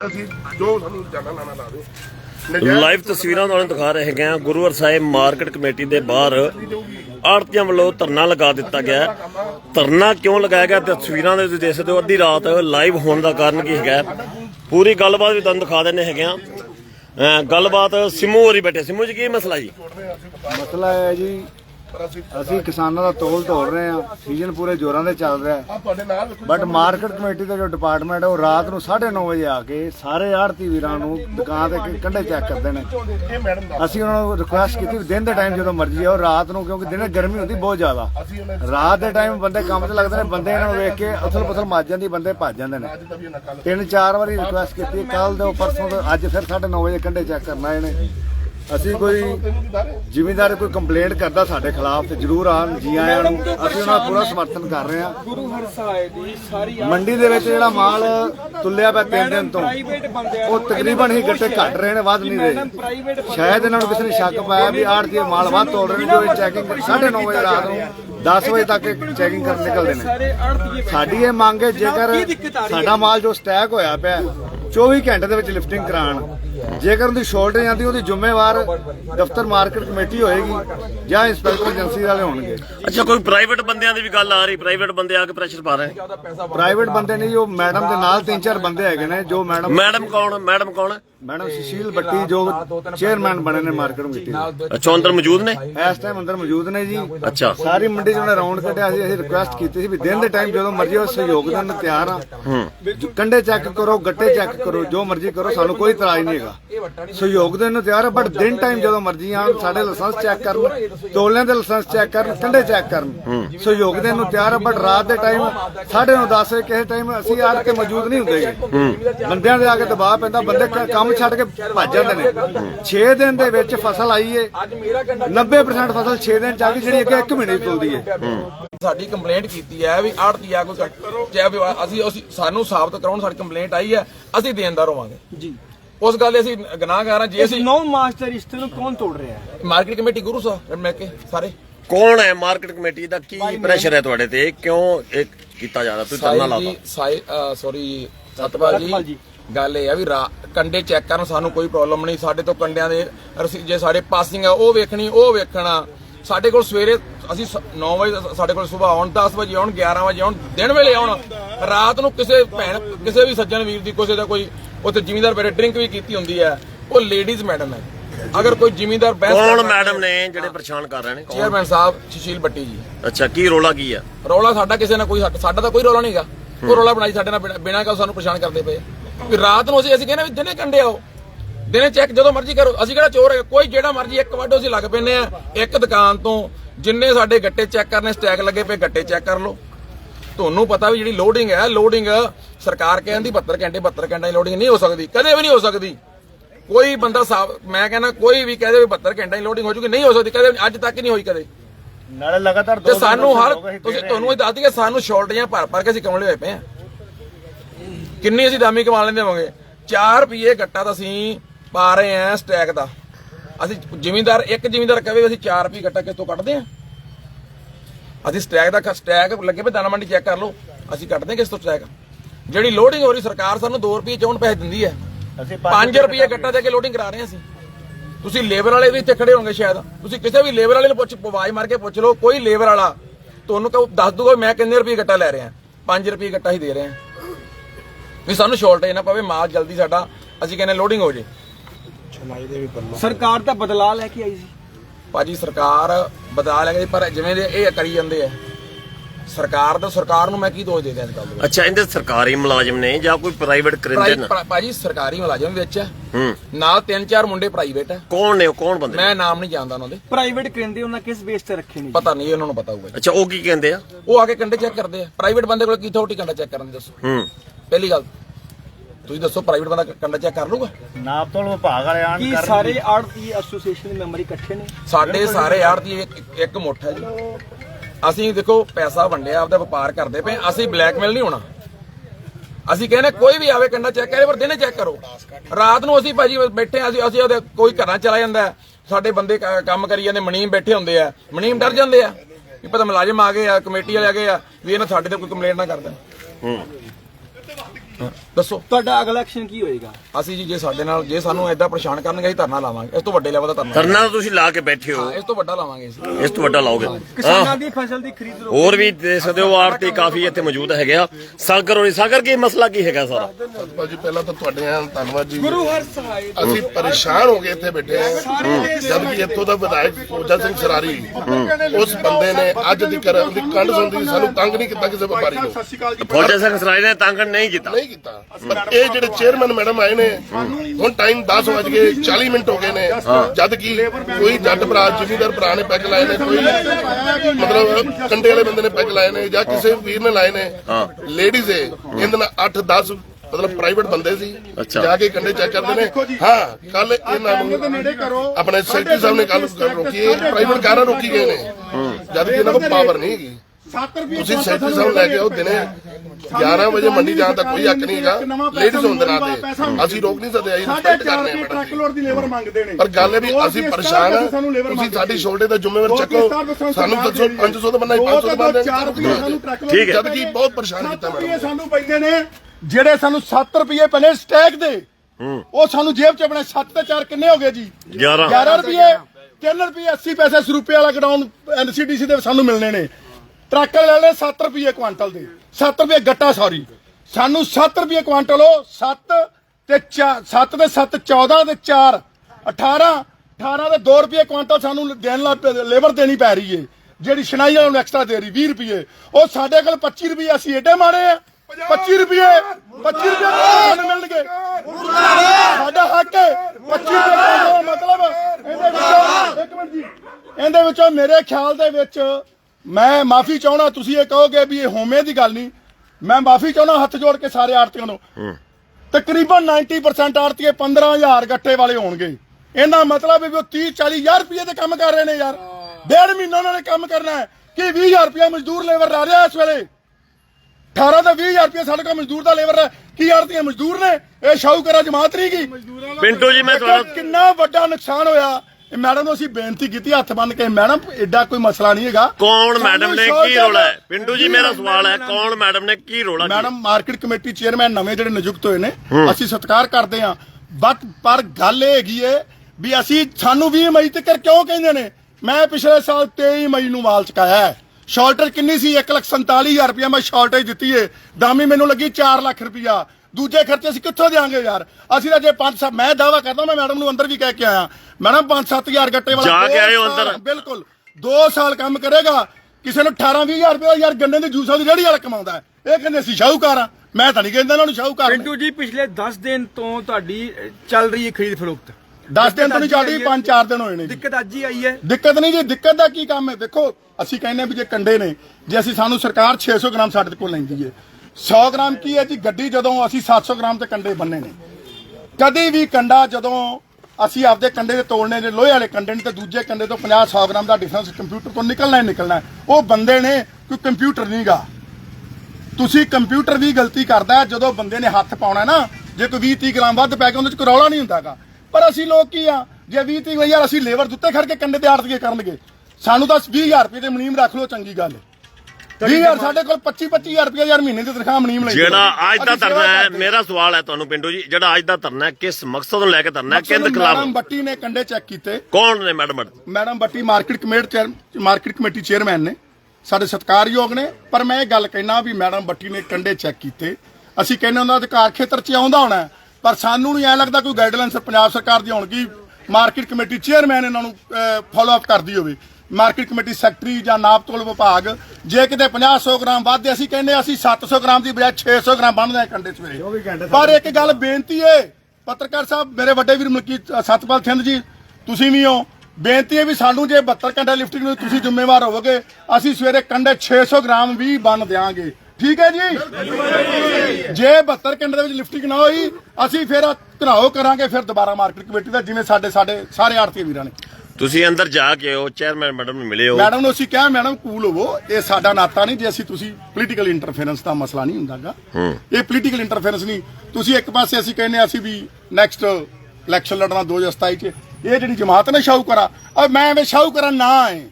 ਅਸੀਂ ਜੋ ਸਾਨੂੰ ਜਾਣਾ ਨਾ ਨਾ ਲਾ ਦਿਓ। ਨਜਾਇਜ਼ ਲਾਈਵ ਤਸਵੀਰਾਂ ਤੁਹਾਨੂੰ ਦਿਖਾ ਰਹੇ ਹੈਗੇ ਆ ਗੁਰੂਵਰ ਸਾਹਿਬ ਮਾਰਕੀਟ ਕਮੇਟੀ ਦੇ ਬਾਹਰ ਆੜਤੀਆਂ ਵੱਲੋਂ ਧਰਨਾ ਲਗਾ ਦਿੱਤਾ ਗਿਆ। ਧਰਨਾ ਕਿਉਂ ਲਗਾਇਆ ਗਿਆ ਤਸਵੀਰਾਂ ਦੇ ਤੁਸੀਂ ਦੇਖ ਸਕਦੇ ਹੋ ਅੱਧੀ ਰਾਤ ਲਾਈਵ ਹੋਣ ਦਾ ਕਾਰਨ ਕੀ ਹੈਗਾ ਹੈ? ਪੂਰੀ ਗੱਲਬਾਤ ਵੀ ਤੁਹਾਨੂੰ ਦਿਖਾ ਦਿੰਨੇ ਹੈਗੇ ਆ ਗੱਲਬਾਤ ਸਿਮੂ ਹੋਰੀ ਬੈਠੇ। ਸਿਮੂ ਜੀ ਕੀ ਮਸਲਾ ਜੀ? ਮਸਲਾ ਹੈ ਜੀ ਅਸੀਂ ਕਿਸਾਨਾਂ ਦਾ ਤੋਲ ਤੋੜ ਰਹੇ ਹਾਂ ਸੀਜ਼ਨ ਪੂਰੇ ਜ਼ੋਰਾਂ ਦੇ ਚੱਲ ਰਿਹਾ ਬਟ ਮਾਰਕੀਟ ਕਮੇਟੀ ਦਾ ਜੋ ਡਿਪਾਰਟਮੈਂਟ ਹੈ, ਉਹ ਰਾਤ ਨੂੰ 9:30 ਵਜੇ ਆ ਕੇ ਸਾਰੇ ਆੜਤੀ ਵੀਰਾਂ ਨੂੰ ਦੁਕਾਨ ਤੇ ਕੰਢੇ ਚੈੱਕ ਕਰਦੇ ਨੇ। ਅਸੀਂ ਉਹਨਾਂ ਨੂੰ ਰਿਕੁਐਸਟ ਕੀਤੀ ਦਿਨ ਦੇ ਟਾਈਮ ਜਦੋਂ ਮਰਜ਼ੀ ਆਓ, ਰਾਤ ਨੂੰ, ਕਿਉਂਕਿ ਦਿਨੇ ਗਰਮੀ ਹੁੰਦੀ ਬਹੁਤ ਜ਼ਿਆਦਾ। ਰਾਤ ਦੇ ਟਾਈਮ ਬੰਦੇ ਕੰਮ ਤੇ ਲੱਗਦੇ ਨੇ, ਬੰਦੇ ਇਹਨਾਂ ਨੂੰ ਵੇਖ ਕੇ ਉਥਲ ਪੁਥਲ ਮੱਜ ਜਾਂਦੀ, ਬੰਦੇ ਭੱਜ ਜਾਂਦੇ ਨੇ। ਤਿੰਨ ਚਾਰ ਵਾਰੀ ਰਿਕੁਐਸਟ ਕੀਤੀ ਕੱਲ ਦੇ ਪਰਸੋਂ ਅੱਜ ਫਿਰ 9:30 ਵਜੇ ਕੰਢੇ ਚੈੱਕ ਕਰਨਾ ਇਹਨੇ ਅਸੀਂ ਕੋਈ ਜ਼ਿਮੀਂਦਾਰ ਕੋਈ ਕੰਪਲੇਂਟ ਕਰਦਾ ਸਾਡੇ ਖਿਲਾਫ ਤੇ ਜਰੂਰ ਆਣ ਜੀ ਆਇਆਂ ਨੂੰ। ਅਸੀਂ ਉਹਨਾਂ ਦਾ ਪੂਰਾ ਸਮਰਥਨ ਕਰ ਰਹੇ ਹਾਂ। ਗੁਰੂ ਹਰ ਸਾਹਿਬ ਦੀ ਸਾਰੀ ਮੰਡੀ ਦੇ ਵਿੱਚ ਜਿਹੜਾ ਮਾਲ ਤੁਲਿਆ ਪਿਆ ਤਿੰਨ ਦਿਨ ਤੋਂ ਉਹ ਤਕਰੀਬਨ ਹੀ ਗੱਟੇ ਘਟ ਰਹੇ ਨੇ ਵੱਧ ਨਹੀਂ ਰਹੇ। ਸ਼ਾਇਦ ਇਹਨਾਂ ਨੂੰ ਕਿਸੇ ਨੇ ਸ਼ੱਕ ਪਾਇਆ ਵੀ ਆੜਤੀ ਮਾਲ ਵੱਧ ਤੋਲ ਰਹੇ ਨੇ ਜੋ ਚੈਕਿੰਗ 9:30 ਵਜੇ ਰਾਤ ਨੂੰ 10 ਵਜੇ ਤੱਕ ਚੈਕਿੰਗ ਕਰਨ ਨਿਕਲਦੇ ਨੇ। ਸਾਡੀ ਇਹ ਮੰਗ ਹੈ ਜੇਕਰ ਸਾਡਾ ਮਾਲ ਜੋ ਸਟੈਕ ਹੋਇਆ ਪਿਆ 24 ਘੰਟੇ ਦੇ ਵਿੱਚ ਲਿਫਟਿੰਗ ਕਰਾਣ ਜੇਕਰ ਉਹਦੀ ਸ਼ੋਰਟੇਜ ਆਂਦੀ ਉਹਦੀ ਜ਼ਿੰਮੇਵਾਰ ਦਫ਼ਤਰ ਮਾਰਕੀਟ ਕਮੇਟੀ ਹੋਏਗੀ ਜਾਂ ਇੰਸਪੈਕਟਰ ਏਜੰਸੀ ਵਾਲੇ ਹੋਣਗੇ। ਅੱਛਾ ਕੋਈ ਪ੍ਰਾਈਵੇਟ ਬੰਦਿਆਂ ਦੀ ਵੀ ਗੱਲ ਆ ਰਹੀ? ਪ੍ਰਾਈਵੇਟ ਬੰਦੇ ਆ ਕੇ ਪ੍ਰੈਸ਼ਰ ਪਾ ਰਹੇ ਪ੍ਰਾਈਵੇਟ ਬੰਦੇ ਨਹੀਂ ਉਹ ਮੈਡਮ ਦੇ ਨਾਲ ਤਿੰਨ ਚਾਰ ਬੰਦੇ ਹੈਗੇ ਨੇ ਜੋ ਮੈਡਮ ਮੈਡਮ ਕੌਣ? ਮੈਡਮ ਕੌਣ? ਮੈਡਮ ਸੁਸ਼ੀਲ ਬੱਟੀ ਜੋ ਚੇਅਰਮੈਨ ਬਣੇ ਨੇ ਮਾਰਕੀਟ ਕਮੇਟੀ ਅੱਛਾ ਅੰਦਰ ਮੌਜੂਦ ਨੇ? ਇਸ ਟਾਈਮ ਅੰਦਰ ਮੌਜੂਦ ਨੇ ਜੀ। ਅੱਛਾ। ਸਾਰੀ ਮੰਡੀ 'ਚ ਉਹਨੇ ਰਾਉਂਡ ਕੱਢਿਆ ਸੀ ਅਸੀਂ ਰਿਕੁਐਸਟ ਕੀਤੀ ਸੀ ਵੀ ਦਿਨ ਦੇ ਟਾਈਮ ਜਦੋਂ ਮਰਜ਼ੀ ਉਹ ਸਹਿਯੋਗ ਦੇਣ ਤਿਆਰ ਆ। ਕੰਡੇ ਚੈੱਕ ਕਰੋ ਗੱਟੇ ਚੈੱਕ ਕਰੋ ਜੋ ਮਰਜ਼ੀ ਕਰੋ ਸਾਨੂੰ ਕੋਈ ਇਤਰਾਜ਼ ਨਹੀਂ ਹੈਗਾ। ਸਹਿਯੋਗ ਦੇਣ ਨੂੰ ਤਿਆਰ ਆ ਬਟ ਦਿਨ ਟਾਈਮ ਜਦੋਂ ਮਰਜ਼ੀ ਆਣ ਸਾਡੇ ਲਾਇਸੈਂਸ ਚੈੱਕ ਕਰਨ ਤੋਲਿਆਂ ਦੇ ਲਾਇਸੈਂਸ ਚੈੱਕ ਕਰਨ ਕੰਡੇ ਚੈੱਕ ਕਰਨ। ਸਹਿਯੋਗ ਦੇਣ ਨੂੰ ਤਿਆਰ ਆ ਬਟ ਰਾਤ ਦੇ ਟਾਈਮ 9:30 10 ਵਜੇ ਕਿਸੇ ਟਾਈਮ ਅਸੀਂ ਆ ਕੇ ਮੌਜੂਦ ਨਹੀਂ ਹੁੰਦੇਗੇ ਬੰਦਿਆਂ ਦੇ ਆ ਕੇ ਦਬਾਅ ਪੈਂਦਾ ਬੰਦੇ ਕੰਮ ਛੱਡ ਕੇ ਭੱਜ ਜਾਂਦੇ ਨੇ। 6 ਦਿਨ ਦੇ ਵਿੱਚ ਫਸਲ ਆਈ ਏ। 90% ਫਸਲ 6 ਦਿਨ ਚ ਆ ਗਈ ਜਿਹੜੀ ਅੱਗੇ 1 ਮਹੀਨੇ ਚ ਤੁਲਦੀ ਏ। ਸਾਡੀ ਕੰਪਲੇਂਟ ਕੀਤੀ ਹੈ ਵੀ ਆੜਤੀ ਆ ਕੋਈ ਚਾਹੇ ਵੀ ਅਸੀਂ ਅਸੀਂ ਸਾਨੂੰ ਸਾਬਤ ਕਰਾਉਣ ਸਾਡੀ ਕੰਪਲੇਂਟ ਆਈ ਹੈ ਅਸੀਂ ਦੇਣਦਾਰ ਹੋਵਾਂਗੇ। ਜੀ। ਉਸ ਗੱਲ ਦੇ ਅਸੀਂ ਗੁਨਾਹਗਾਰ ਹਾਂ ਜੇ ਅਸੀਂ ਨੌ ਮਾਸਟਰ ਰਿਸ਼ਤੇ ਨੂੰ ਕੌਣ ਤੋੜ ਰਿਹਾ ਹੈ? ਮਾਰਕੀਟ ਕਮੇਟੀ ਗੁਰੂ ਸਾਹਿਬ ਮਿਲ ਕੇ ਸਾਰੇ। ਕੌਣ ਹੈ ਮਾਰਕੀਟ ਕਮੇਟੀ ਦਾ? ਕੀ ਪ੍ਰੈਸ਼ਰ ਹੈ ਤੁਹਾਡੇ ਤੇ? ਕਿਉਂ ਇਹ ਕੀਤਾ ਜਾ ਰਿਹਾ? ਤੁਸੀਂ ਧਰਨਾ ਲਾਤਾ ਜੀ ਸਾਈ ਸੌਰੀ ਸਤਪਾਲ ਜੀ। ਗੱਲ ਇਹ ਆ ਵੀ ਰਾ- ਕੰਡੇ ਚੈੱਕ ਕਰਨ ਸਾਨੂੰ ਕੋਈ ਪ੍ਰੋਬਲਮ ਨਹੀਂ। ਸਾਡੇ ਤੋਂ ਕੰਡਿਆਂ ਦੇ ਜੇ ਸਾਡੇ ਪਾਸਿੰਗ ਆ ਉਹ ਵੇਖਣੀ ਉਹ ਵੇਖਣਾ। ਸਾਡੇ ਕੋਲ ਸਵੇਰੇ ਅਸੀਂ 9 ਵਜੇ ਸਾਡੇ ਕੋਲ ਸਵੇਰ ਆਉਣ 10 ਵਜੇ ਆਉਣ 11 ਵਜੇ ਆਉਣ ਦਿਨ ਵੇਲੇ ਆਉਣ। ਰਾਤ ਨੂੰ ਕਿਸੇ ਭੈਣ ਕਿਸੇ ਵੀ ਸੱਜਣ ਵੀਰ ਦੀ ਕਿਸੇ ਦਾ ਕੋਈ ਉੱਥੇ ਜ਼ਿਮੀਂਦਾਰ ਬੈਠੇ ਡਰਿੰਕ ਵੀ ਕੀਤੀ ਹੁੰਦੀ ਹੈ। ਉਹ ਲੇਡੀਜ਼ ਮੈਡਮ ਹੈ। ਅਗਰ ਕੋਈ ਜ਼ਿਮੀਂਦਾਰ ਬਹਿਸ ਕੌਣ ਮੈਡਮ ਨੇ ਜਿਹੜੇ ਪਰੇਸ਼ਾਨ ਕਰ ਰਹੇ ਨੇ? ਚੇਅਰਮੈਨ ਸਾਹਿਬ ਸੁਸ਼ੀਲ ਬੱਟੀ ਜੀ। ਅੱਛਾ ਕੀ ਰੋਲਾ ਕੀ ਆ? ਰੌਲਾ ਸਾਡਾ ਕਿਸੇ ਨਾਲ ਕੋਈ ਸਾਡਾ- ਸਾਡਾ ਤਾਂ ਕੋਈ ਰੌਲਾ ਨਹੀਂਗਾ ਕੋਈ ਰੌਲਾ ਬਣਾਈ ਸਾਡੇ ਨਾਲ ਬਿਨਾਂ- ਗੱਲ ਸਾਨੂੰ ਪਰੇਸ਼ਾਨ ਕਰਦੇ ਪਏ। ਵੀ ਰਾਤ ਨੂੰ ਅਸੀਂ ਅਸੀਂ ਕਹਿੰਦੇ ਵੀ ਦਿਨੇ ਕੰਡੇ ਆਓ। ਦਿਨੇ ਚੈੱਕ ਜਦੋਂ ਮਰਜ਼ੀ ਕਰੋ। ਅਸੀਂ ਕਿਹੜਾ ਚੋਰ ਹੈ ਕੋਈ ਜਿਹੜਾ ਮਰਜ਼ੀ ਇੱਕ ਵਾਢੋ ਅਸੀਂ ਲੱਗ ਪੈਨੇ ਆ ਇੱਕ ਦੁਕਾਨ ਤੋਂ ਜਿੰਨੇ ਸਾਡੇ ਗੱਟੇ ਚੈੱਕ ਕਰਨੇ ਸਟੈਕ ਲੱਗੇ ਪਏ ਗੱਟੇ ਚੈੱਕ ਕਰ ਲਓ। ਤੁਹਾਨੂੰ ਪਤਾ ਵੀ ਜਿਹੜੀ ਲੋਡਿੰਗ ਹੈ ਲੋਡਿੰਗ ਸਰਕਾਰ ਕਹਿੰਦੀ 72 ਘੰਟੇ 72 ਘੰਟੇ ਦੀ ਲੋਡਿੰਗ ਨਹੀਂ ਹੋ ਸਕਦੀ ਕਦੇ ਵੀ ਨਹੀਂ ਹੋ ਸਕਦੀ। ਕੋਈ ਬੰਦਾ ਮੈਂ ਕਹਿੰਦਾ ਕੋਈ ਵੀ ਕਹਦੇ ਵੀ 72 ਘੰਟੇ ਦੀ ਲੋਡਿੰਗ ਹੋ ਜੂਗੀ ਨਹੀਂ ਹੋ ਸਕਦੀ ਕਦੇ ਅੱਜ ਤੱਕ ਨਹੀਂ ਹੋਈ ਕਦੇ। ਨਾਲੇ ਲਗਾਤਾਰ ਦੋ ਤੇ ਸਾਨੂੰ ਹਰ ਤੁਸੀਂ ਦੇ ਤੁਹਾਨੂੰ ਇਹ ਦੱਸ ਦਈਏ ਸਾਨੂੰ ਸ਼ਾਰਟੇਜਾਂ ਭਰ ਭਰ ਕੇ ਅਸੀਂ ਕਮਲੇ ਹੋਏ ਪਏ ਆ ਕਿੰਨੀ ਅਸੀਂ ਦਾਮੀ ਕਮਾ ਲੈਂਦੇ ਹੋਵਾਂਗੇ। 4 ਰੁਪਏ ਗੱਟਾ ਤਾਂ ਅਸੀਂ ਪਾ ਰਹੇ ਆ ਸਟੈਕ ਦਾ। ਅਸੀਂ ਜ਼ਿਮੀਂਦਾਰ ਇੱਕ ਜ਼ਿਮੀਂਦਾਰ ਕਹੇ ਅਸੀਂ 4 ਰੁਪਏ ਗੱਟਾ ਕਿਤੋਂ ਕੱਢਦੇ ਆ ਅਸੀਂ ਸਟੈਕ ਦਾ ਸਟੈਕ ਲੱਗੇ ਪਏ ਦਾਣਾ ਮੰਡੀ ਚੈੱਕ ਕਰ ਲਓ ਅਸੀਂ ਕੱਢਦੇ ਕਿਸ ਤੋਂ ਸਟੈਕ ਜਿਹੜੀ ਲੋਡਿੰਗ ਹੋ ਰਹੀ ਸਰਕਾਰ ਸਾਨੂੰ 2 ਰੁਪਏ ਚੌਣ ਪੈਸੇ ਦਿੰਦੀ ਹੈ। ਅਸੀਂ 5 ਰੁਪਏ ਗੱਟਾ ਦੇ ਕੇ ਲੋਡਿੰਗ ਕਰਾ ਰਹੇ ਹਾਂ ਅਸੀਂ। ਤੁਸੀਂ ਲੇਬਰ ਵਾਲੇ ਵੀ ਇੱਥੇ ਖੜੇ ਹੋਣਗੇ ਸ਼ਾਇਦ। ਤੁਸੀਂ ਕਿਸੇ ਵੀ ਲੇਬਰ ਵਾਲੇ ਨੂੰ ਪੁੱਛ ਆਵਾਜ਼ ਮਾਰ ਕੇ ਪੁੱਛ ਲਓ ਕੋਈ ਲੇਬਰ ਵਾਲਾ ਤੁਹਾਨੂੰ ਕਹੂ ਦੱਸ ਦੂਗਾ ਮੈਂ ਕਿੰਨੇ ਰੁਪਏ ਗੱਟਾ ਲੈ ਰਿਹਾ। 5 ਰੁਪਏ ਗੱਟਾ ਹੀ ਦੇ ਰਹੇ। ਹਾਂ ਵੀ ਸਾਨੂੰ ਸ਼ਾਰਟੇਜ ਨਾ ਪਵੇ ਮਾਲ ਜਲਦੀ ਸਾਡਾ ਅਸੀਂ ਕਹਿੰਦੇ ਲੋਡਿੰਗ ਹੋ ਜੇ। ਸਰਕਾਰ ਤਾਂ ਬਦਲਾ ਲੈ ਕੇ ਆਈ ਸੀ? ਭਾਜੀ ਸਰਕਾਰ ਬਦਲਾ ਲੈ ਗਈ ਪਰ ਜਿਵੇਂ ਦੇ ਇਹ ਕਰੀ ਜਾਂਦੇ ਆ ਸਰਕਾਰ ਦਾ ਸਰਕਾਰ ਨੂੰ ਮੈਂ ਕੀ ਦੋਸ਼ ਦੇ ਦਿਆਂ ਇਸ ਗੱਲ ਦੇ ਅੱਛਾ ਇਹਦੇ ਸਰਕਾਰੀ ਮੁਲਾਜ਼ਮ ਨੇ ਜਾਂ ਕੋਈ ਪ੍ਰਾਈਵੇਟ ਕਰਿੰਦੇ ਨੇ? ਭਾਜੀ ਸਰਕਾਰੀ ਮੁਲਾਜ਼ਮ ਵਿੱਚ ਹੈ ਹੂੰ। ਨਾਲ ਤਿੰਨ ਚਾਰ ਮੁੰਡੇ ਪ੍ਰਾਈਵੇਟ ਹੈ ਕੌਣ ਨੇ ਉਹ? ਕੌਣ ਬੰਦੇ ਨੇ? ਮੈਂ ਨਾਮ ਨਹੀਂ ਜਾਣਦਾ ਉਹਨਾਂ ਦੇ। ਪ੍ਰਾਈਵੇਟ ਕਰਿੰਦੇ ਉਹਨਾਂ ਕਿਸ ਬੇਸ ਤੇ ਰੱਖੇ ਨੇ ਪਤਾ ਨਹੀਂ ਉਹਨਾਂ ਨੂੰ ਪਤਾ ਹੋਊਗਾ ਜੀ। ਅੱਛਾ ਉਹ ਕੀ ਕਹਿੰਦੇ ਆ? ਉਹ ਆ ਕੇ ਕੰਡੇ ਚੈੱਕ ਕਰਦੇ ਆ। ਪ੍ਰਾਈਵੇਟ ਬੰਦੇ ਕੋਲ ਕੀ ਥੋੜੀ ਕੰਡਾ ਚੈੱਕ ਕਰਨ ਦੀ ਦੱਸੋ। ਹੂੰ। ਪਹਿਲੀ ਗੱਲ ਤੁਸੀਂ ਦੱਸੋ ਪ੍ਰਾਈਵੇਟ ਬੰਦਾ ਕੰਡਾ ਚੈੱਕ ਕਰ ਲੂਗਾ ਨਾਪ ਤੋਲ ਵਿਭਾਗ ਵਾਲੇ ਆਣ ਕੀ ਕਰਨ ਸਾਰੇ ਆੜਤੀ ਐਸੋਸੀਏਸ਼ਨ ਦੇ ਮੈਂਬਰ ਇਕੱਠੇ ਨੇ? ਸਾਡੇ ਸਾਰੇ ਦੀ ਇੱਕ ਇੱਕ ਮੁੱਠ ਹੈ ਜੀ। ਅਸੀਂ ਦੇਖੋ ਪੈਸਾ ਵੰਡਿਆ ਆਪਦਾ ਵਪਾਰ ਕਰਦੇ ਪਏ ਅਸੀਂ ਬਲੈਕਮੇਲ ਨਹੀਂ ਹੋਣਾ। ਅਸੀਂ ਕਹਿੰਦੇ ਕੋਈ ਵੀ ਆਵੇ ਕੰਡਾ ਚੈੱਕ ਕਰੇ ਪਰ ਦਿਨੇ ਚੈੱਕ ਕਰੋ। ਰਾਤ ਨੂੰ ਅਸੀਂ ਭਾਜੀ ਬੈਠੇ ਅਸੀਂ ਅਸੀਂ ਉਹਦੇ ਕੋਈ ਘਰਾਂ ਚਲਾ ਜਾਂਦਾ ਸਾਡੇ ਬੰਦੇ ਕੰਮ ਕਰੀ ਜਾਂਦੇ ਮਨੀਮ ਬੈਠੇ ਹੁੰਦੇ ਆ। ਮਨੀਮ ਡਰ ਜਾਂਦੇ ਆ। ਵੀ ਪਤਾ ਮੁਲਾਜ਼ਮ ਆ ਗਏ ਆ ਕਮੇਟੀ ਵਾਲੇ ਆ ਗਏ ਆ ਵੀ ਇਹਨਾਂ ਸਾਡੇ ਤੇ ਕੋਈ ਕੰਪਲੇਂਟ ਨਾ ਕਰ ਦੇਣ। ਹੂੰ। ਦੱਸੋ। ਤੁਹਾਡਾ ਅਗਲਾ ਐਕਸ਼ਨ ਕੀ ਹੋਏਗਾ? ਅਸੀਂ ਜੀ ਜੇ ਸਾਡੇ ਨਾਲ ਜੇ ਸਾਨੂੰ ਐਦਾਂ ਪਰੇਸ਼ਾਨ ਕਰਨਗੇ ਅਸੀਂ ਧਰਨਾ ਲਾਵਾਂਗੇ। ਇਸ ਤੋਂ ਵੱਡੇ ਲੈਵਲ ਦਾ ਧਰਨਾ ਧਰਨਾ ਤਾਂ ਤੁਸੀਂ ਲਾ ਕੇ ਬੈਠੇ ਹੋ। ਹਾਂ, ਇਸ ਤੋਂ ਵੱਡਾ ਲਾਵਾਂਗੇ ਅਸੀਂ। ਇਸ ਤੋਂ ਵੱਡਾ ਲਾਓਗੇ। ਕਿਸਾਨਾਂ ਦੀ ਫਸਲ ਦੀ ਖਰੀਦ ਰੋਕ। ਹੋਰ ਵੀ ਦੇਖ ਸਕਦੇ ਹੋ ਆੜਤੀ ਕਾਫੀ ਇੱਥੇ ਮੌਜੂਦ ਹੈਗੇ ਆ। ਸਾਗਰ ਹੋਣੀ ਸਾਗਰ ਕੀ ਮਸਲਾ ਕੀ ਹੈਗਾ ਸਾਰਾ? ਸਤਪਾਲ ਜੀ ਪਹਿਲਾਂ ਤਾਂ ਤੁਹਾਡੇ ਨਾਲ ਧੰਨਵਾਦ ਜੀ। ਗੁਰੂ ਹਰ ਸਹਾਇ ਅਸੀਂ ਪਰੇਸ਼ਾਨ ਹੋ ਗਏ ਇੱਥੇ ਬੈਠੇ ਹਾਂ। ਜਦ ਕਿ ਇੱਥੋਂ ਦਾ ਵਿਧਾਇਕ ਫੌਜਾ ਸਿੰਘ ਸਰਾਰੀ ਉਸ ਬੰਦੇ ਨੇ ਅੱਜ ਦੀ ਕਰਨ ਦੀ ਕੰਡ ਸੁਣਦੀ ਸਾਨੂੰ ਤੰਗ ਨਹੀਂ ਕੀਤਾ ਕਿਸੇ ਵਪਾਰੀ ਨੂੰ। ਫੌਜਾ ਸਿੰਘ ਸਰਾਏ ਨੇ ਤਾਂਗਣ ਨਹੀਂ ਕੀਤਾ। ਨਹੀਂ ਕੀਤਾ। ਪਰ ਇਹ ਜਿਹੜੇ ਚੇਅਰਮੈਨ ਮੈਡਮ ਆਏ ਨੇ ਹੁਣ ਟਾਈਮ 10 ਵਜ ਗਏ 40 ਮਿੰਟ ਹੋ ਗਏ ਨੇ। ਜਦ ਕਿ ਕੋਈ ਜੱਟ ਭਰਾ ਜ਼ਿਮੀਦਾਰ ਭਰਾ ਨੇ ਪੈਗ ਲਾਏ ਨੇ ਕੋਈ ਮਤਲਬ ਕੰਡੇ ਵਾਲੇ ਬੰਦੇ ਨੇ ਪੈਗ ਲਾਏ ਨੇ ਜਾਂ ਕਿਸੇ ਵੀਰ ਨੇ ਲਾਏ ਨੇ। ਲੇਡੀਜ਼ ਏ ਇਹਦੇ ਨਾਲ 8 10 ਮਤਲਬ ਪ੍ਰਾਈਵੇਟ ਬੰਦੇ ਸੀ। ਜਾ ਕੇ ਕੰਡੇ ਚੈੱਕ ਕਰਦੇ ਨੇ। ਹਾਂ ਕੱਲ ਇਹਨਾਂ ਨੂੰ ਆਪਣੇ ਸੈਕਟਰੀ ਸਾਹਿਬ ਨੇ ਕੱਲ ਰੋਕੀ ਪ੍ਰਾਈਵੇਟ ਕਾਰਾਂ ਰੋਕੀ ਗਏ ਨੇ। ਜਦ ਕਿ ਇਹਨਾਂ ਕੋਲ ਪਾਵਰ ਨਹੀਂ ਹੈਗੀ। ਤੁਸੀਂ ਸੈਕਟਰੀ ਸਾਹਿਬ ਲੈ ਕੇ ਆਓ ਦਿਨੇ 11 ਵਜੇ ਮੰਡੀ ਜਾਣ ਦਾ ਕੋਈ ਹੱਕ ਨਹੀਂ ਹੈਗਾ ਲੇਡੀਜ਼ ਹੋਣ ਦੇ ਨਾਤੇ ਅਸੀਂ ਰੋਕ ਨਹੀਂ ਸਕਦੇ ਅਸੀਂ ਰਿਸਪੈਕਟ ਆ ਮੈਡਮ ਜੀ। ਲੋਡ ਦੀ ਲੇਬਰ ਮੰਗਦੇ ਨੇ। ਪਰ ਗੱਲ ਇਹ ਵੀ ਅਸੀਂ ਪਰੇਸ਼ਾਨ ਹਾਂ। labor ਤੁਸੀਂ ਸਾਡੀ ਨੇ। ਸ਼ੋਲਡੇ ਦਾ ਜ਼ਿੰਮੇਵਾਰ ਚੱਕੋ। ਸਾਨੂੰ ਦੱਸੋ ਸਰਕਾਰ 500 ਦਾ ਬੰਦਾ 500 ਦਾ ਬੰਦਾ 4 ਰੁਪਏ ਸਾਨੂੰ 500 ਟਰੱਕ ਠੀਕ ਹੈ। ਜਦ ਕਿ ਬਹੁਤ ਪਰੇਸ਼ਾਨ ਕੀਤਾ ਰੁਪਏ ਮੈਡਮ। ਸਾਨੂੰ ਪੈਂਦੇ ਨੇ ਜਿਹੜੇ ਸਾਨੂੰ 7 ਰੁਪਏ ਪੈਣੇ ਸਟੈਕ ਦੇ ਉਹ ਸਾਨੂੰ ਜੇਬ ਚ ਆਪਣੇ 7 ਤੇ 4 ਕਿੰਨੇ ਹੋ ਗਏ ਜੀ? 11 11 ਰੁਪਏ 3 ਰੁਪਏ 80 ਪੈਸੇ ਰੁਪਏ ਵਾਲਾ ਗਡਾਊਨ ਐਨਸੀਡੀਸੀ ਦੇ ਸਾਨੂੰ ਮਿਲਣੇ ਨੇ। ਟਰੱਕ ਲੈ ਲੈ 7 ਰੁਪਏ ਕੁਆਂਟਲ ਦੇ। 7 ਰੁਪਏ ਗੱਟਾ ਸੌਰੀ ਸਾਨੂੰ 7 ਰੁਪਏ ਕੁਆਂਟਲ ਉਹ 7 ਤੇ 7 ਦੇ 7 14 ਤੇ 4 18 18 ਦੇ 2 ਰੁਪਏ ਕੁਆਂਟਲ ਸਾਨੂੰ ਦੇਣ ਲੇਬਰ ਦੇਣੀ ਪੈ ਰਹੀ ਏ। ਜਿਹੜੀ ਸ਼ਨਾਈ ਵਾਲਿਆਂ ਨੂੰ ਐਕਸਟਰਾ ਦੇ ਰਹੀ 20 ਰੁਪਏ। ਉਹ ਸਾਡੇ ਕੋਲ 25 ਰੁਪਏ, ਅਸੀਂ ਏਡੇ ਮਾਰੇ ਆ। 25 ਰੁਪਏ 25 ਰੁਪਏ ਸਾਨੂੰ ਮਿਲਣਗੇ। ਸਾਡਾ ਹੱਕ ਹੈ 25 ਰੁਪਏ ਦਾ ਮਤਲਬ ਇਹਦੇ ਵਿੱਚੋਂ ਇੱਕ ਮਿੰਟ ਜੀ। ਇਹਦੇ ਵਿੱਚੋਂ ਮੇਰੇ ਖਿਆਲ ਦੇ ਵਿੱਚ ਮੈਂ ਮਾਫੀ ਚਾਹਣਾ ਤੁਸੀਂ ਇਹ ਕਹੋਗੇ ਵੀ ਇਹ ਹੋਮੇ ਦੀ ਗੱਲ ਨਹੀਂ। ਮੈਂ ਮਾਫੀ ਚਾਹਣਾ ਹੱਥ ਜੋੜ ਕੇ ਸਾਰੇ ਆੜਤੀਆਂ ਨੂੰ। ਤਕਰੀਬਨ 90% ਆੜਤੀਏ 15000 ਗੱਟੇ ਵਾਲੇ ਹੋਣਗੇ। ਇਹਦਾ ਮਤਲਬ ਹੈ ਵੀ ਉਹ 30 40000 ਰੁਪਏ ਦੇ ਕੰਮ ਕਰ ਰਹੇ ਨੇ ਯਾਰ। ਡੇਢ ਮਹੀਨਾ ਉਹਨਾਂ ਨੇ ਕੰਮ ਕਰਨਾ ਹੈ। ਕਿ 20000 ਰੁਪਏ ਮਜ਼ਦੂਰ ਲੇਬਰ ਲਾ ਰਿਹਾ ਇਸ ਵੇਲੇ? 18 ਤੋਂ 20000 ਰੁਪਏ ਸਾਡੇ ਕੋਲ ਮਜ਼ਦੂਰ ਦਾ ਲੇਬਰ ਹੈ। ਕੀ ਆੜਤੀਆਂ ਮਜ਼ਦੂਰ ਨੇ? ਇਹ ਸ਼ਾਹੂਕਾਰਾ ਜਮਾਤ ਨਹੀਂ ਗਈ ਪਿੰਟੂ ਜੀ ਮੈਂ ਤੁਹਾਡਾ ਕਿੰਨਾ ਵੱਡਾ ਨੁਕਸਾਨ ਹੋਇਆ। ਇਹ ਮੈਡਮ ਨੂੰ ਅਸੀਂ ਬੇਨਤੀ ਕੀਤੀ ਹੱਥ ਬੰਨ ਕੇ ਮੈਡਮ ਐਡਾ ਕੋਈ ਮਸਲਾ ਨਹੀਂ ਹੈਗਾ। ਕੌਣ ਮੈਡਮ ਨੇ ਕੀ ਰੋਲਾ? ਹੈ ਪਿੰਟੂ ਜੀ ਮੇਰਾ ਸਵਾਲ ਹੈ ਕੌਣ ਮੈਡਮ ਨੇ ਕੀ ਰੋਲਾ ਕੀਤਾ? ਮੈਡਮ ਮਾਰਕੀਟ ਕਮੇਟੀ ਚੇਅਰਮੈਨ ਨਵੇਂ ਜਿਹੜੇ ਨਿਯੁਕਤ ਹੋਏ ਨੇ ਅਸੀਂ ਸਤਿਕਾਰ ਕਰਦੇ ਹਾਂ। ਬਟ ਪਰ ਗੱਲ ਇਹ ਹੈਗੀ ਏ ਵੀ ਅਸੀਂ ਸਾਨੂੰ 20 ਮਈ ਤੱਕ ਕਿਉਂ ਕਹਿੰਦੇ ਨੇ? ਮੈਂ ਪਿਛਲੇ ਸਾਲ 23 ਮਈ ਨੂੰ ਮਾਲ ਚਕਾਇਆ ਹੈ। ਸ਼ਾਰਟੇਜ ਕਿੰਨੀ ਸੀ? 147000 ਰੁਪਇਆ ਮੈਂ ਸ਼ਾਰਟੇਜ ਦਿੱਤੀ ਏ। ਦਾਮੀ ਮੈਨੂੰ ਲੱਗੀ 4 ਲੱਖ ਰੁਪਇਆ। ਦੂਜੇ ਖਰਚੇ ਅਸੀਂ ਕਿੱਥੋਂ ਦੇਾਂਗੇ ਯਾਰ? ਅਸੀਂ ਤਾਂ ਜੇ 5 ਮੈਂ ਦਾਵਾ ਕਰਦਾ ਮੈਂ ਮੈਡਮ ਨੂੰ ਅੰਦਰ ਵੀ ਕਹਿ ਕੇ ਆਇਆ। ਮੈਡਮ 5-7000 ਗੱਟੇ ਵਾਲਾ ਜਾ ਕੇ ਆਏ ਹੋ ਅੰਦਰ? ਬਿਲਕੁਲ। 2 ਸਾਲ ਕੰਮ ਕਰੇਗਾ। ਕਿਸੇ ਨੂੰ 18-20000 ਰੁਪਏ ਯਾਰ ਗੰਨੇ ਦੇ ਜੂਸਾਂ ਦੀ ਰੇਹੜੀ ਵਾਲਾ ਕਮਾਉਂਦਾ ਹੈ। ਇਹ ਕਹਿੰਦੇ ਅਸੀਂ ਸ਼ਾਹੂਕਾਰ ਆ ਮੈਂ ਤਾਂ ਨਹੀਂ ਕਹਿੰਦਾ ਇਹਨਾਂ ਨੂੰ ਸ਼ਾਹੂਕਾਰ ਪਿੰਟੂ ਜੀ ਪਿਛਲੇ 10 ਦਿਨ ਤੋਂ ਤੁਹਾਡੀ ਚੱਲ ਰਹੀ ਹੈ ਖਰੀਦ ਫਰੋਖਤ। 10 ਦਿਨ ਤੋਂ ਨਹੀਂ ਚੱਲਦੀ 5-4 ਦਿਨ ਹੋਏ ਨੇ ਜੀ। ਦਿੱਕਤ ਅੱਜ ਹੀ ਆਈ ਹੈ। ਦਿੱਕਤ ਨਹੀਂ ਜੀ ਦਿੱਕਤ ਦਾ ਕੀ ਕੰਮ ਹੈ? ਦੇਖੋ ਅਸੀਂ ਕਹਿੰਦੇ ਵੀ ਜੇ ਕੰਡੇ ਨੇ ਜੇ ਅਸੀਂ ਸਾਨੂੰ ਸਰਕਾਰ 600 ਗ੍ਰਾਮ ਸਾਡੇ ਕੋਲ ਲੈਂਦੀ ਹੈ 100 ਗ੍ਰਾਮ ਕੀ ਹੈ ਜੀ? ਗੱਡੀ ਜਦੋਂ ਅਸੀਂ 700 ਗ੍ਰਾਮ ਤੇ ਕੰਡੇ ਬੰਨੇ ਨੇ। ਕਦੀ ਵੀ ਕੰਡਾ ਜਦੋਂ ਅਸੀਂ ਆਪਦੇ ਕੰਡੇ ਦੇ ਤੋੜਨੇ ਨੇ, ਲੋਹੇ ਵਾਲੇ ਕੰਡੇ ਨੇ ਤੇ ਦੂਜੇ ਕੰਡੇ ਤੋਂ 50 100 ਗ੍ਰਾਮ ਦਾ ਡਿਫਰੈਂਸ ਕੰਪਿਊਟਰ ਤੋਂ ਨਿਕਲਣਾ ਹੀ ਨਿਕਲਣਾ ਉਹ ਬੰਦੇ ਨੇ ਕੋਈ ਕੰਪਿਊਟਰ ਨਹੀਂਗਾ ਤੁਸੀਂ ਕੰਪਿਊਟਰ ਵੀ ਗਲਤੀ ਕਰਦਾ ਜਦੋਂ ਬੰਦੇ ਨੇ ਹੱਥ ਪਾਉਣਾ ਨਾ, ਜੇ ਕੋਈ 20 30 ਗ੍ਰਾਮ ਵੱਧ ਪੈ ਗਿਆ, ਉਹਦੇ ਚ ਕੋਈ ਰੌਲਾ ਨਹੀਂ ਹੁੰਦਾਗਾ ਪਰ ਅਸੀਂ ਲੋਕ ਕੀ ਆ, ਜੇ 20 30 ਹਜ਼ਾਰ ਅਸੀਂ ਲੇਬਰ ਦਿੱਤੇ ਖੜ ਕੇ ਕੰਡੇ ਤੇ ਆੜਤੀਏ ਕਰਨਗੇ, ਸਾਨੂੰ ਤਾਂ 20000 ਰੁਪਏ ਦੇ ਮਨੀਮ ਰੱਖ ਲਓ, ਚੰਗੀ ਗੱਲ ਹੈ। 20000 ਸਾਡੇ ਕੋਲ 25 25000 ਰੁਪਏ ਯਾਰ ਮਹੀਨੇ ਦੀ ਤਨਖਾਹ ਮਨੀਮ ਲਈ ਜਿਹੜਾ ਅੱਜ ਦਾ ਧਰਨਾ ਹੈ। ਮੇਰਾ ਸਵਾਲ ਹੈ ਤੁਹਾਨੂੰ ਪਿੰਟੂ ਜੀ ਜਿਹੜਾ ਅੱਜ ਦਾ ਧਰਨਾ ਹੈ ਕਿਸ ਮਕਸਦ ਨੂੰ ਲੈ ਕੇ ਧਰਨਾ ਹੈ ਕਿੰਦ ਮੈਡਮ ਖਿਲਾਫ? ਬੱਟੀ ਨੇ ਕੰਡੇ ਚੈੱਕ ਕੀਤੇ। ਕੌਣ ਨੇ madam madam Batti market committee market committee chairman ਨੇ। ਸਾਡੇ ਸਤਿਕਾਰਯੋਗ ਨੇ। ਪਰ ਮੈਂ ਇਹ ਗੱਲ ਕਹਿਣਾ ਵੀ ਮੈਡਮ ਬੱਟੀ ਨੇ ਕੰਡੇ ਚੈੱਕ ਕੀਤੇ। ਅਸੀਂ ਕਹਿੰਦੇ ਉਹਨਾਂ ਅਧਿਕਾਰ ਖੇਤਰ 'ਚ ਆਉਂਦਾ ਹੋਣਾ। ਪਰ ਸਾਨੂੰ ਨਹੀਂ ਐ ਲੱਗਦਾ ਕੋਈ ਗਾਈਡਲਾਈਨਸ ਪੰਜਾਬ ਸਰਕਾਰ ਦੀ ਹੋਣਗੀ। ਮਾਰਕੀਟ ਕਮੇਟੀ ਚੇਅਰਮੈਨ ਇਹਨਾਂ ਨੂੰ ਫਾਲੋ ਅਪ ਕਰਦੀ ਹੋਵੇ। ਮਾਰਕੀਟ ਕਮੇਟੀ ਸੈਕਟਰੀ ਜਾਂ ਨਾਪ ਤੋਲ ਵਿਭਾਗ ਜੇ ਕਿਤੇ 50 100 ਗ੍ਰਾਮ ਵੱਧਦੇ ਅਸੀਂ ਕਹਿੰਦੇ ਅਸੀਂ 700 ਗ੍ਰਾਮ ਦੀ ਬਜਾਏ 600 ਗ੍ਰਾਮ ਬੰਨਦੇ ਹਾਂ ਕੰਡੇ ਸਵੇਰੇ। ਪਰ ਇੱਕ ਗੱਲ ਬੇਨਤੀ ਏ ਪੱਤਰਕਾਰ ਸਾਹਿਬ ਮੇਰੇ ਵੱਡੇ ਵੀਰ ਮਲਕੀਤ ਸਤਪਾਲ ਥਿੰਦ ਜੀ ਤੁਸੀਂ ਵੀ ਹੋ। ਬੇਨਤੀ ਹੈ ਵੀ ਸਾਨੂੰ ਜੇ 72 ਘੰਟੇ ਲਿਫਟਿੰਗ ਨੂੰ ਤੁਸੀਂ ਜ਼ਿੰਮੇਵਾਰ ਹੋਵੋਗੇ ਅਸੀਂ ਸਵੇਰੇ ਕੰਡੇ 600 ਗ੍ਰਾਮ ਵੀ ਬੰਨ ਦਿਆਂਗੇ। ਠੀਕ ਹੈ ਜੀ? ਜੇ 72 ਘੰਟੇ ਦੇ ਵਿੱਚ ਲਿਫਟਿੰਗ ਨਾ ਹੋਈ ਅਸੀਂ ਫਿਰ ਘਰਾਓ ਕਰਾਂਗੇ ਫਿਰ ਦੁਬਾਰਾ ਮਾਰਕੀਟ ਕਮੇਟੀ ਦਾ ਜਿਵੇਂ ਸਾਡੇ ਸਾਡੇ ਸਾਰੇ ਆੜਤੀ ਵੀਰਾਂ ਨੇ। ਤੁਸੀਂ ਅੰਦਰ ਜਾ ਕੇ ਉਹ ਚੇਅਰਮੈਨ ਮੈਡਮ ਨੂੰ ਮਿਲੇ ਹੋ ਮੈਡਮ ਨੂੰ ਅਸੀਂ ਕਿਹਾ ਮੈਡਮ ਕੂਲ ਹੋਵੋ। ਇਹ ਸਾਡਾ ਨਾਤਾ ਨਹੀਂ ਜੇ ਅਸੀਂ ਤੁਸੀਂ ਪੋਲੀਟੀਕਲ ਇੰਟਰਫੇਰੈਂਸ ਦਾ ਮਸਲਾ ਨਹੀਂ ਹੁੰਦਾਗਾ। ਇਹ ਪੋਲੀਟੀਕਲ ਇੰਟਰਫੇਰੈਂਸ ਨਹੀਂ। ਤੁਸੀਂ ਇੱਕ ਪਾਸੇ ਅਸੀਂ ਕਹਿੰਦੇ ਅਸੀਂ ਵੀ ਨੈਕਸਟ ਇਲੈਕਸ਼ਨ ਲੜਨਾ 2027 ਚ। ਇਹ ਜਿਹੜੀ ਜਮਾਤ ਨੇ ਸ਼ਾਹੂਕਰਾ ਆ ਮੈਂ ਐਵੇਂ ਸ਼ਾਹੂਕਰਾ ਨਾ ਹੈ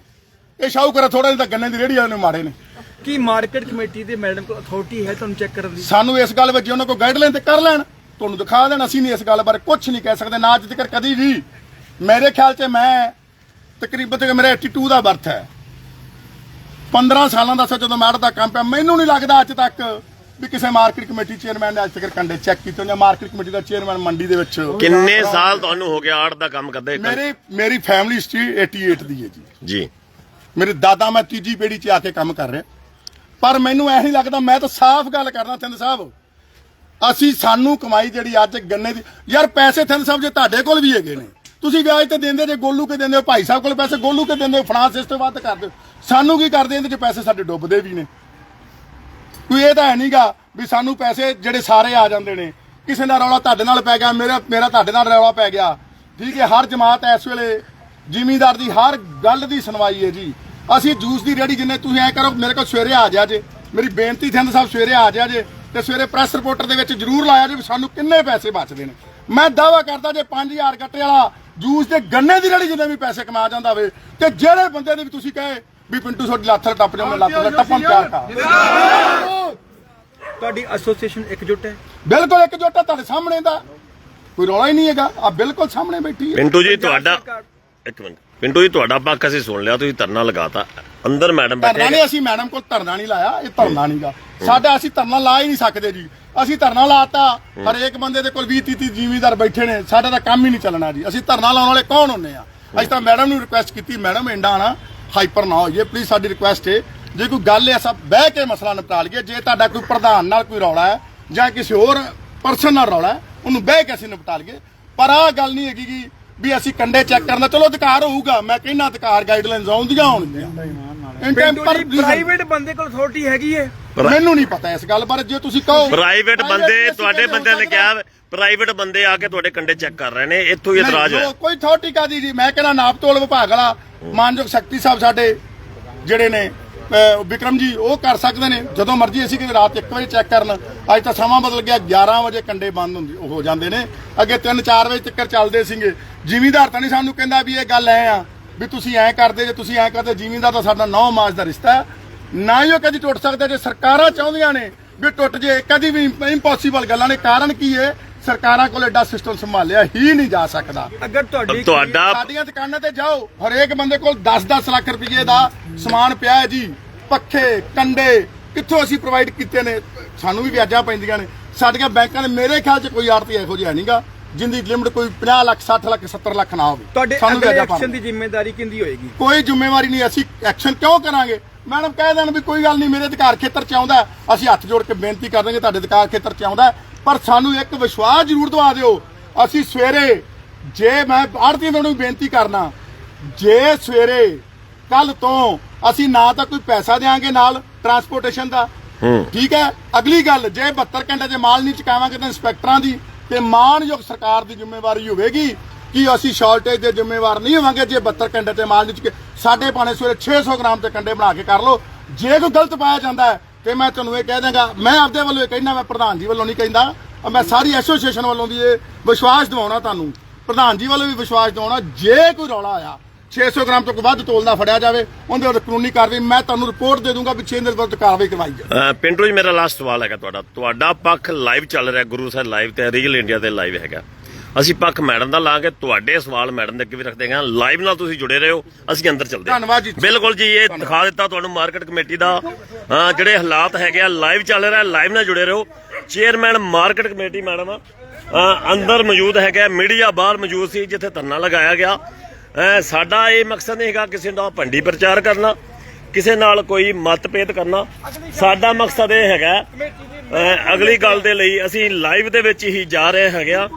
ਇਹ ਸ਼ਾਹੂਕਰਾ ਥੋੜਾ ਜਿਹਾ ਤਾਂ ਗੰਨੇ ਦੀ ਰੇਹੜੀ ਵਾਲੇ ਨੇ ਮਾੜੇ ਨੇ। ਕੀ ਮਾਰਕੀਟ ਕਮੇਟੀ ਦੇ ਮੈਡਮ ਕੋਲ ਅਥਾਰਟੀ ਹੈ ਤੁਹਾਨੂੰ ਚੈੱਕ ਕਰਨ ਦੀ? ਸਾਨੂੰ ਇਸ ਗੱਲ ਵਿੱਚ ਜੇ ਉਹਨਾਂ ਕੋਈ ਗਾਈਡਲਾਈਨ ਤੇ ਕਰ ਲੈਣ। ਤੁਹਾਨੂੰ ਦਿਖਾ ਦੇਣ ਅਸੀਂ ਨਹੀਂ ਇਸ ਗੱਲ ਬਾਰੇ ਕੁਝ ਨਹੀਂ ਕਹਿ ਸਕਦੇ ਨਾ ਅੱਜ ਤੱਕ ਕਦੀ ਵੀ। ਮੇਰੇ ਖਿਆਲ 'ਚ ਮੈਂ ਤਕਰੀਬਨ ਤੱਕ ਮੇਰੇ 82 ਦਾ ਬਰਥ ਹੈ। 15 ਸਾਲਾਂ ਦਾ ਸੱਚ ਜਦੋਂ ਮੈਡਮ ਦਾ ਕੰਮ ਪਿਆ ਮੈਨੂੰ ਨਹੀਂ ਲੱਗਦਾ ਅੱਜ ਤੱਕ ਵੀ ਕਿਸੇ ਮਾਰਕੀਟ ਕਮੇਟੀ ਚੇਅਰਮੈਨ ਨੇ ਅੱਜ ਤੱਕ ਕੰਡੇ ਚੈੱਕ ਕੀਤੇ ਜਾਂ ਮਾਰਕੀਟ ਕਮੇਟੀ ਦਾ ਚੇਅਰਮੈਨ ਮੰਡੀ ਦੇ ਵਿੱਚ। ਕਿੰਨੇ ਸਾਲ ਤੁਹਾਨੂੰ ਹੋ ਗਿਆ ਆੜ ਦਾ ਕੰਮ ਕਰਦੇ ਮੇਰੀ ਮੇਰੀ ਫੈਮਿਲੀ ਹਿਸਟਰੀ 88 ਦੀ ਹੈ ਜੀ। ਜੀ। ਮੇਰੇ ਦਾਦਾ ਮੈਂ ਤੀਜੀ ਪੀੜ੍ਹੀ 'ਚ ਆ ਕੇ ਕੰਮ ਕਰ ਰਿਹਾ। ਪਰ ਮੈਨੂੰ ਐ ਨਹੀਂ ਲੱਗਦਾ ਮੈਂ ਤਾਂ ਸਾਫ਼ ਗੱਲ ਕਰਨਾ ਥਿੰਦ ਸਾਹਿਬ। ਅਸੀਂ ਸਾਨੂੰ ਕਮਾਈ ਜਿਹੜੀ ਅੱਜ ਗੰਨੇ ਦੀ ਯਾਰ ਪੈਸੇ ਥਿੰਦ ਸਾਹਿਬ ਜੇ ਤੁਹਾਡੇ ਕੋਲ ਵੀ ਹੈਗੇ ਨੇ ਤੁਸੀਂ ਵਿਆਜ ਤੇ ਦਿੰਦੇ, ਜੇ ਗੋਲੂ ਕੇ ਦਿੰਦੇ ਹੋ, ਭਾਈ ਸਾਹਿਬ ਕੋਲ ਪੈਸੇ, ਗੋਲੂ ਕੇ ਦਿੰਦੇ ਹੋ ਫਾਈਨਾਂਸ ਇਸ ਵੱਧ ਕਰਦੇ ਹੋ ਸਾਨੂੰ ਕੀ ਕਰਦੇ ਇਹਦੇ ਚ ਪੈਸੇ ਸਾਡੇ ਡੁੱਬਦੇ ਵੀ ਨੇ? ਕੋਈ ਇਹ ਤਾਂ ਹੈ ਨਹੀਂਗਾ ਵੀ ਸਾਨੂੰ ਪੈਸੇ ਜਿਹੜੇ ਸਾਰੇ ਆ ਜਾਂਦੇ ਨੇ। ਕਿਸੇ ਦਾ ਰੌਲਾ ਤੁਹਾਡੇ ਨਾਲ ਪੈ ਗਿਆ, ਮੇਰਾ ਮੇਰਾ ਤੁਹਾਡੇ ਨਾਲ ਰੌਲਾ ਪੈ ਗਿਆ। ਠੀਕ ਹੈ, ਹਰ ਜਮਾਤ ਇਸ ਵੇਲੇ ਜ਼ਿਮੀਂਦਾਰ ਦੀ ਹਰ ਗੱਲ ਦੀ ਸੁਣਵਾਈ ਹੈ ਜੀ। ਅਸੀਂ ਜੂਸ ਦੀ ਰੇੜੀ ਜਿੰਨੇ ਤੁਸੀਂ ਐ ਕਰੋ, ਮੇਰੇ ਕੋਲ ਸਵੇਰੇ ਆ ਜਾ ਜੇ। ਮੇਰੀ ਬੇਨਤੀ ਥਿੰਦ ਸਾਹਿਬ, ਸਵੇਰੇ ਆ ਜਾ ਜੇ ਤੇ ਸਵੇਰੇ ਪ੍ਰੈਸ ਰਿਪੋਰਟਰ ਦੇ ਵਿੱਚ ਜਰੂਰ ਲਾਇਆ ਜੇ ਵੀ ਸਾਨੂੰ ਕਿੰਨੇ ਪੈਸੇ ਬਚਦੇ ਨੇ। ਮੈਂ ਦਾਵਾ ਕਰਦਾ ਜੇ 5000 ਗੱਟੇ ਵਾਲਾ ਜੂਸ ਦੇ ਗੰਨੇ ਦੀ ਰੇੜੀ ਜਿੰਨੇ ਵੀ ਪੈਸੇ ਕਮਾ ਜਾਂਦਾ ਹੋਵੇ ਤੇ ਜਿਹੜੇ ਬੰਦੇ ਦੇ ਵੀ ਤੁਸੀਂ ਕਹੇ ਵੀ ਪਿੰਟੂ ਤੁਹਾਡੀ ਲੱਥ ਨਾਲ ਟੱਪ ਜਾਓ ਮੈਂ ਲੱਥ ਨਾਲ ਟੱਪਣ ਤਿਆਰ ਕਰ। ਤੁਹਾਡੀ ਐਸੋਸੀਏਸ਼ਨ ਇਕਜੁੱਟ ਹੈ? ਬਿਲਕੁਲ ਇੱਕ ਜੋਟਾ ਤੁਹਾਡੇ ਸਾਹਮਣੇ ਦਾ। ਕੋਈ ਰੌਲਾ ਹੀ ਨਹੀਂ ਹੈਗਾ ਆ ਬਿਲਕੁਲ ਸਾਹਮਣੇ ਬੈਠੀ ਹੈ। ਪਿੰਟੂ ਜੀ ਤੁਹਾਡਾ ਇੱਕ ਮਿੰਟ। ਪਿੰਟੂ ਜੀ ਤੁਹਾਡਾ ਪੱਖ ਅਸੀਂ ਸੁਣ ਲਿਆ ਤੁਸੀਂ ਧਰਨਾ ਲਗਾਤਾ। ਅੰਦਰ ਮੈਡਮ ਧਰਨਾ ਬੈਠੇ ਨਹੀਂ ਅਸੀਂ ਮੈਡਮ ਕੋਲ ਧਰਨਾ ਨਹੀਂ ਲਾਇਆ ਇਹ ਧਰਨਾ ਨਹੀਂਗਾ। ਸਾਡਾ ਅਸੀਂ ਧਰਨਾ ਲਾ ਹੀ ਨਹੀਂ ਸਕਦੇ ਜੀ। ਅਸੀਂ ਧਰਨਾ ਲਾਤਾ ਹਰੇਕ ਬੰਦੇ ਦੇ ਕੋਲ 20 30 ਜ਼ਿਮੀਦਾਰ ਬੈਠੇ ਨੇ ਸਾਡਾ ਤਾਂ ਕੰਮ ਹੀ ਨਹੀਂ ਚੱਲਣਾ ਜੀ। ਅਸੀਂ ਧਰਨਾ ਲਾਉਣ ਵਾਲੇ ਕੌਣ ਹੁੰਨੇ ਆ? ਅਸੀਂ ਤਾਂ ਮੈਡਮ ਨੂੰ ਰਿਕੁਐਸਟ ਕੀਤੀ ਮੈਡਮ ਇੰਡਾ ਨਾ ਹਾਈਪਰ ਨਾ ਹੋਈਏ ਪਲੀਜ਼ ਸਾਡੀ ਰਿਕੁਐਸਟ ਹੈ ਜੇ ਕੋਈ ਗੱਲ ਹੈ ਸਭ ਬਹਿ ਕੇ ਮਸਲਾ ਨਿਪਟਾ ਲਈਏ। ਜੇ ਤੁਹਾਡਾ ਕੋਈ ਪ੍ਰਧਾਨ ਨਾਲ ਕੋਈ ਰੌਲਾ ਹੈ ਜਾਂ ਕਿਸੇ ਹੋਰ ਪਰਸਨ ਨਾਲ ਰੌਲਾ ਹੈ ਉਹਨੂੰ ਬਹਿ ਕੇ ਅਸੀਂ ਨਿਪਟਾ ਲਈਏ। ਪਰ ਆਹ ਗੱਲ ਨਹੀਂ ਹੈਗੀ ਕਿ ਵੀ ਅਸੀਂ ਕੰਡੇ ਚੈੱਕ ਕਰਨ ਚਲੋ ਅਧਿਕਾਰ ਹੋਊਗਾ। ਮੈਂ ਕਹਿੰਦਾ ਅਧਿਕਾਰ ਗਾਈਡਲਾਈਨਸ ਆਉਂਦੀਆਂ ਹੋਣਗੀਆਂ। ਪਰ ਪ੍ਰਾਈਵੇਟ ਬੰਦੇ ਕੋਲ ਅਥਾਰਟੀ ਹੈਗੀ ਹੈ ਮੈਨੂੰ ਨਹੀਂ ਪਤਾ ਇਸ ਗੱਲ ਬਾਰੇ ਜੇ ਤੁਸੀਂ ਕਹੋ। ਪ੍ਰਾਈਵੇਟ ਬੰਦੇ ਤੁਹਾਡੇ ਬੰਦਿਆਂ ਨੇ ਹੋ ਕਿਹਾ ਪ੍ਰਾਈਵੇਟ ਬੰਦੇ ਆ ਕੇ ਤੁਹਾਡੇ ਕੰਡੇ ਚੈੱਕ ਕਰ ਰਹੇ ਨੇ ਇੱਥੋਂ ਹੀ ਇਤਰਾਜ਼ ਜੋ ਕੋਈ ਥੋਟੀ ਕਾਦੀ ਜੀ? ਮੈਂ ਕਹਿੰਦਾ ਨਾਪ ਤੋਲ ਵਿਭਾਗ ਵਾਲਾ ਮਾਨਯੋਗ ਸ਼ਕਤੀ ਸਾਹਿਬ ਸਾਡੇ ਜਿਹੜੇ ਨੇ ਵਿਕਰਮ ਜੀ, ਉਹ ਕਰ ਸਕਦੇ ਨੇ। ਜਦੋਂ ਮਰਜ਼ੀ ਅਸੀਂ ਕਿਤੇ ਰਾਤ 1 ਵਜੇ ਚੈੱਕ ਕਰਨ। ਅੱਜ ਤਾਂ ਸਮਾਂ ਬਦਲ ਗਿਆ 11 ਵਜੇ ਕੰਡੇ ਬੰਦ ਹੁੰਦੇ ਹੋ ਜਾਂਦੇ ਨੇ। ਅੱਗੇ 3-4 ਵਜੇ ਤੱਕ ਚੱਲਦੇ ਸੀਗੇ। ਜ਼ਿਮੀਂਦਾਰ ਤਾਂ ਨਹੀਂ ਸਾਨੂੰ ਕਹਿੰਦਾ ਵੀ ਇਹ ਗੱਲ ਐ ਆ, ਵੀ ਤੁਸੀਂ ਐ ਕਰਦੇ, ਜੇ ਤੁਸੀਂ ਐ ਕਰਦੇ, ਜ਼ਿਮੀਂਦਾਰ ਤਾਂ ਸਾਡਾ ਨੌ ਮਾਸ ਦਾ ਰਿਸ਼ਤਾ ਨਾ ਹੀ ਉਹ ਕਦੀ ਟੁੱਟ ਸਕਦਾ, ਜੇ ਸਰਕਾਰਾਂ ਚਾਹੁੰਦੀਆਂ ਨੇ ਵੀ ਟੁੱਟ ਜੇ, ਕਦੀ ਵੀ ਇੰਪੋਸੀਬਲ ਗੱਲਾਂ ਨੇ। ਕਾਰਨ ਕੀ ਹੈ? ਸਰਕਾਰਾਂ ਕੋਲ ਐਡਾ ਸਿਸਟਮ ਸੰਭਾਲਿਆ ਹੀ ਨਹੀਂ ਜਾ ਸਕਦਾ। ਅਗਰ ਤੁਹਾਡੀ ਤੁਹਾਡਾ ਸਾਡੀਆਂ ਦੁਕਾਨਾਂ ਤੇ ਜਾਓ ਹਰੇਕ ਬੰਦੇ ਕੋਲ 10-10 ਲੱਖ ਰੁਪਏ ਦਾ ਸਮਾਨ ਪਿਆ ਹੈ ਜੀ। ਪੱਖੇ ਕੰਡੇ ਕਿੱਥੋਂ ਅਸੀਂ ਪ੍ਰੋਵਾਈਡ ਕੀਤੇ ਨੇ? ਸਾਨੂੰ ਵੀ ਵਿਆਜਾਂ ਪੈਂਦੀਆਂ ਨੇ। ਸਾਡੀਆਂ ਬੈਂਕਾਂ ਨੇ ਮੇਰੇ ਖਿਆਲ 'ਚ ਕੋਈ ਆਰਤੀ ਇਹੋ ਜਿਹਾ ਨਹੀਂਗਾ ਜਿੰਦੀ ਲਿਮਟ ਕੋਈ 50 ਲੱਖ 60 ਲੱਖ 70 ਲੱਖ ਨਾ ਹੋਵੇ। ਤੁਹਾਡੇ ਅਗਲੇ ਐਕਸ਼ਨ ਦੀ ਜ਼ਿੰਮੇਵਾਰੀ ਕਿੰਦੀ ਹੋਏਗੀ? ਕੋਈ ਜ਼ਿੰਮੇਵਾਰੀ ਨਹੀਂ ਅਸੀਂ ਐਕਸ਼ਨ ਕਿਉਂ ਕਰਾਂਗੇ? ਮੈਡਮ ਕਹਿ ਦੇਣ ਵੀ ਕੋਈ ਗੱਲ ਨਹੀਂ ਮੇਰੇ ਅਧਿਕਾਰ ਖੇਤਰ ਚ ਆਉਂਦਾ। ਅਸੀਂ ਹੱਥ ਜੋੜ ਕੇ ਬੇਨਤੀ ਕਰ ਦਾਂਗੇ ਤੁਹਾਡੇ ਅਧਿਕਾਰ ਖੇਤਰ ਚ ਆਉਂਦਾ। ਪਰ ਸਾਨੂੰ ਇੱਕ ਵਿਸ਼ਵਾਸ ਜ਼ਰੂਰ ਦਵਾ ਦਿਓ ਅਸੀਂ ਸਵੇਰੇ ਜੇ ਮੈਂ ਆੜਤੀ ਨੂੰ ਬੇਨਤੀ ਕਰਨਾ ਜੇ ਸਵੇਰੇ ਕੱਲ ਤੋਂ ਅਸੀਂ ਨਾ ਤਾਂ ਕੋਈ ਪੈਸਾ ਦੇਾਂਗੇ ਨਾਲ ਟਰਾਂਸਪੋਰਟੇਸ਼ਨ ਦਾ ਠੀਕ ਹੈ? ਅਗਲੀ ਗੱਲ ਜੇ 72 ਘੰਟੇ 'ਚ ਮਾਲ ਨਹੀਂ ਚੁਕਾਵਾਂਗੇ ਤਾਂ ਇੰਸਪੈਕਟਰਾਂ ਦੀ ਤੇ ਮਾਨਯੋਗ ਸਰਕਾਰ ਦੀ ਜ਼ਿੰਮੇਵਾਰੀ ਹੋਵੇਗੀ ਕਿ ਅਸੀਂ ਸ਼ਾਰਟੇਜ ਦੇ ਜ਼ਿੰਮੇਵਾਰ ਨਹੀਂ ਹੋਵਾਂਗੇ ਜੇ 72 ਘੰਟੇ ਤੇ ਮਾਲ ਨਹੀਂ ਚੁਕੇ। ਸਾਡੇ ਪਾਣੇ ਸਵੇਰੇ 600 ਗ੍ਰਾਮ ਤੇ ਕੰਡੇ ਬਣਾ ਕੇ ਕਰ ਲਓ। ਜੇ ਕੋਈ ਗਲਤ ਪਾਇਆ ਜਾਂਦਾ ਹੈ ਤੇ ਮੈਂ ਤੁਹਾਨੂੰ ਇਹ ਕਹਿ ਦਾਂਗਾ ਮੈਂ ਆਪਦੇ ਵੱਲੋਂ ਇਹ ਕਹਿਣਾ ਮੈਂ ਪ੍ਰਧਾਨ ਜੀ ਵੱਲੋਂ ਨਹੀਂ ਕਹਿੰਦਾ ਮੈਂ ਸਾਰੀ ਐਸੋਸੀਏਸ਼ਨ ਵੱਲੋਂ ਦੀ ਇਹ ਵਿਸ਼ਵਾਸ ਦਿਵਾਉਣਾ ਤੁਹਾਨੂੰ। ਪ੍ਰਧਾਨ ਜੀ ਵੱਲੋਂ ਵੀ ਵਿਸ਼ਵਾਸ ਦਿਵਾਉਣਾ, ਜੇ ਕੋਈ ਰੌਲਾ ਆਇਆ 600 ਗ੍ਰਾਮ ਤੋਂ ਵੱਧ ਤੋਲਦਾ ਫੜਿਆ ਜਾਵੇ, ਉਹਦੇ ਉੱਤੇ ਕਾਨੂੰਨੀ ਕਾਰਵਾਈ, ਮੈਂ ਤੁਹਾਨੂੰ ਰਿਪੋਰਟ ਦੇ ਦੂੰਗਾ ਵੀ 6 ਦਿਨ ਵਿਰੁੱਧ ਕਾਰਵਾਈ ਕਰਵਾਈ ਜਾਵੇ। ਅਹ ਪਿੰਟੂ ਜੀ ਮੇਰਾ ਲਾਸਟ ਸਵਾਲ ਹੈਗਾ ਤੁਹਾਡਾ। ਤੁਹਾਡਾ ਪੱਖ ਲਾਈਵ ਚੱਲ ਰਿਹਾ, ਗੁਰੂ ਸਾਹਿਬ ਲਾਈਵ ਤੇ ਰੀਅਲ ਇੰਡੀਆ ਤੇ ਲਾਈਵ ਹੈਗਾ। ਅਸੀਂ ਪੱਖ ਮੈਡਮ ਦਾ ਲਾਂਗੇ ਤੁਹਾਡੇ ਸਵਾਲ ਮੈਡਮ ਦੇ ਅੱਗੇ ਵੀ ਰੱਖਦੇ ਹਾਂ। ਲਾਈਵ ਨਾਲ ਤੁਸੀਂ ਜੁੜੇ ਰਹੋ ਅਸੀਂ ਅੰਦਰ ਚੱਲਦੇ ਹਾਂ। ਧੰਨਵਾਦ ਜੀ। ਬਿਲਕੁਲ ਜੀ ਇਹ ਦਿਖਾ ਦਿੱਤਾ ਤੁਹਾਨੂੰ ਮਾਰਕੀਟ ਕਮੇਟੀ ਦਾ। ਜਿਹੜੇ ਹਾਲਾਤ ਹੈਗੇ ਆ ਲਾਈਵ ਚੱਲ ਰਿਹਾ ਲਾਈਵ ਨਾਲ ਜੁੜੇ ਰਹੋ। ਚੇਅਰਮੈਨ ਮਾਰਕੀਟ ਕਮੇਟੀ ਮੈਡਮ ਅੰਦਰ ਮੌਜੂਦ ਹੈਗਾ ਮੀਡੀਆ ਬਾਹਰ ਮੌਜੂਦ ਸੀ ਜਿੱਥੇ ਧਰਨਾ ਲਗਾਇਆ ਗਿਆ। ਸਾਡਾ ਇਹ ਮਕਸਦ ਨਹੀਂ ਹੈਗਾ ਕਿਸੇ ਦਾ ਭੰਡੀ ਪ੍ਰਚਾਰ ਕਰਨਾ ਕਿਸੇ ਨਾਲ ਕੋਈ ਮਤਭੇਦ ਕਰਨਾ। ਸਾਡਾ ਮਕਸਦ ਇਹ ਹੈਗਾ ਅਗਲੀ ਗੱਲ ਦੇ ਲਈ ਅਸੀਂ ਲਾਈਵ ਦੇ ਵਿੱਚ ਹੀ ਜਾ ਰਹੇ ਹੈਗੇ ਆ।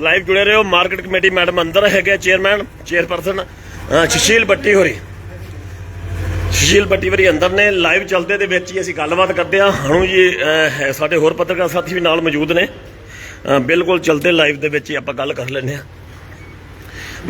ਲਾਈਵ ਜੁੜੇ ਰਹੋ ਮਾਰਕੀਟ ਕਮੇਟੀ ਮੈਡਮ ਅੰਦਰ ਹੈਗੇ ਚੇਅਰਮੈਨ ਚੇਅਰਪਰਸਨ ਅਹ ਬੱਟੀ ਹੋਰੀ। ਸੁਸ਼ੀਲ ਬੱਟੀ ਵਰੀ ਅੰਦਰ ਨੇ। ਲਾਈਵ ਚੱਲਦੇ ਦੇ ਵਿੱਚ ਹੀ ਅਸੀਂ ਗੱਲਬਾਤ ਕਰਦੇ ਹਾਂ ਹਣੂ ਜੀ ਸਾਡੇ ਹੋਰ ਪੱਤਰਕਾਰ ਸਾਥੀ ਵੀ ਨਾਲ ਮੌਜੂਦ ਨੇ। ਬਿਲਕੁਲ ਚਲਦੇ ਲਾਈਵ ਦੇ ਵਿੱਚ ਹੀ ਆਪਾਂ ਗੱਲ ਕਰ ਲੈਂਦੇ ਆ।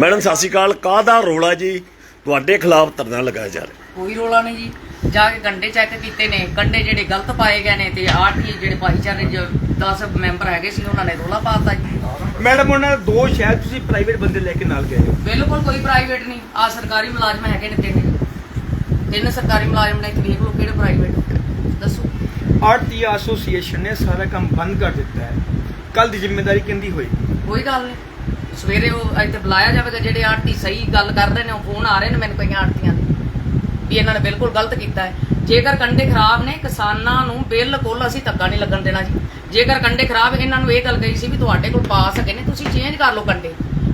ਮੈਡਮ, ਸਤਿ ਸ਼੍ਰੀ ਅਕਾਲ। ਕਾਹਦਾ ਰੋਲਾ ਜੀ? ਤੁਹਾਡੇ ਖਿਲਾਫ ਧਰਨਾ ਲਗਾਇਆ ਜਾ ਰਿਹਾ। ਕੋਈ ਰੋਲਾ ਨਹੀਂ ਜੀ। ਜਾ ਕੇ ਕੰਡੇ ਚੈੱਕ ਕੀਤੇ ਨੇ ਕੰਡੇ ਜਿਹੜੇ ਗਲਤ ਪਾਏ ਗਏ ਨੇ ਤੇ ਆਰਟੀ ਜਿਹੜੇ ਭਾਈਚਾਰੇ ਜੋ 10 ਮੈਂਬਰ ਹੈਗੇ ਸੀ ਉਹਨਾਂ ਨੇ ਰੋਲਾ ਪਾਤਾ ਜੀ। ਮੈਡਮ ਉਹਨਾਂ ਦਾ ਦੋ ਸ਼ਾਇਦ ਤੁਸੀਂ ਪ੍ਰਾਈਵੇਟ ਬੰਦੇ ਲੈ ਕੇ ਨਾਲ ਗਏ ਹੋ। ਬਿਲਕੁਲ ਕੋਈ ਪ੍ਰਾਈਵੇਟ ਨਹੀਂ। ਆ ਸਰਕਾਰੀ ਮੁਲਾਜ਼ਮ ਹੈਗੇ ਨੇ ਤਿੰਨ। ਤਿੰਨ ਸਰਕਾਰੀ ਮੁਲਾਜ਼ਮ ਨੇ ਤੇ ਵੇਖ ਲਓ ਕਿਹੜੇ ਪ੍ਰਾਈਵੇਟ ਆੜਤੀ ਐਸੋਸੀਏਸ਼ਨ ਨੇ ਸਾਰਾ ਕੰਮ ਬੰਦ ਕਰ ਦਿੱਤਾ ਹੈ। ਕੱਲ ਦੀ ਜ਼ਿੰਮੇਵਾਰੀ ਕਿੰਦੀ ਹੋਈ ਕੋਈ ਗੱਲ ਨਹੀਂ। ਸਵੇਰੇ ਉਹ ਇੱਥੇ ਬੁਲਾਇਆ ਜਾਵੇਗਾ ਜਿਹੜੇ ਆੜਤੀ ਸਹੀ ਗੱਲ ਕਰਦੇ ਨੇ ਉਹ ਫੋਨ ਆ ਰਹੇ ਨੇ ਮੈਨੂੰ ਕਈਆਂ ਦੇ। ਵੀ ਇਹਨਾਂ ਨੇ ਬਿਲਕੁਲ ਗਲਤ ਕੀਤਾ ਹੈ। ਜੇਕਰ ਕੰਡੇ ਖਰਾਬ ਨੇ ਕਿਸਾਨਾਂ ਨੂੰ ਬਿਲਕੁਲ ਅਸੀਂ ਧੱਕਾ ਨਹੀਂ ਲੱਗਣ ਦੇਣਾ ਜੀ। ਜੇਕਰ ਕੰਡੇ ਖਰਾਬ ਇਹਨਾਂ ਨੂੰ ਇਹ ਗੱਲ ਕਹੀ ਸੀ ਵੀ ਤੁਹਾਡੇ ਕੋਲ ਪਾਸ ਹੈਗੇ ਨੇ ਤੁਸੀਂ ਚੇਂਜ ਕਰ ਲਓ ਕੰਡੇ।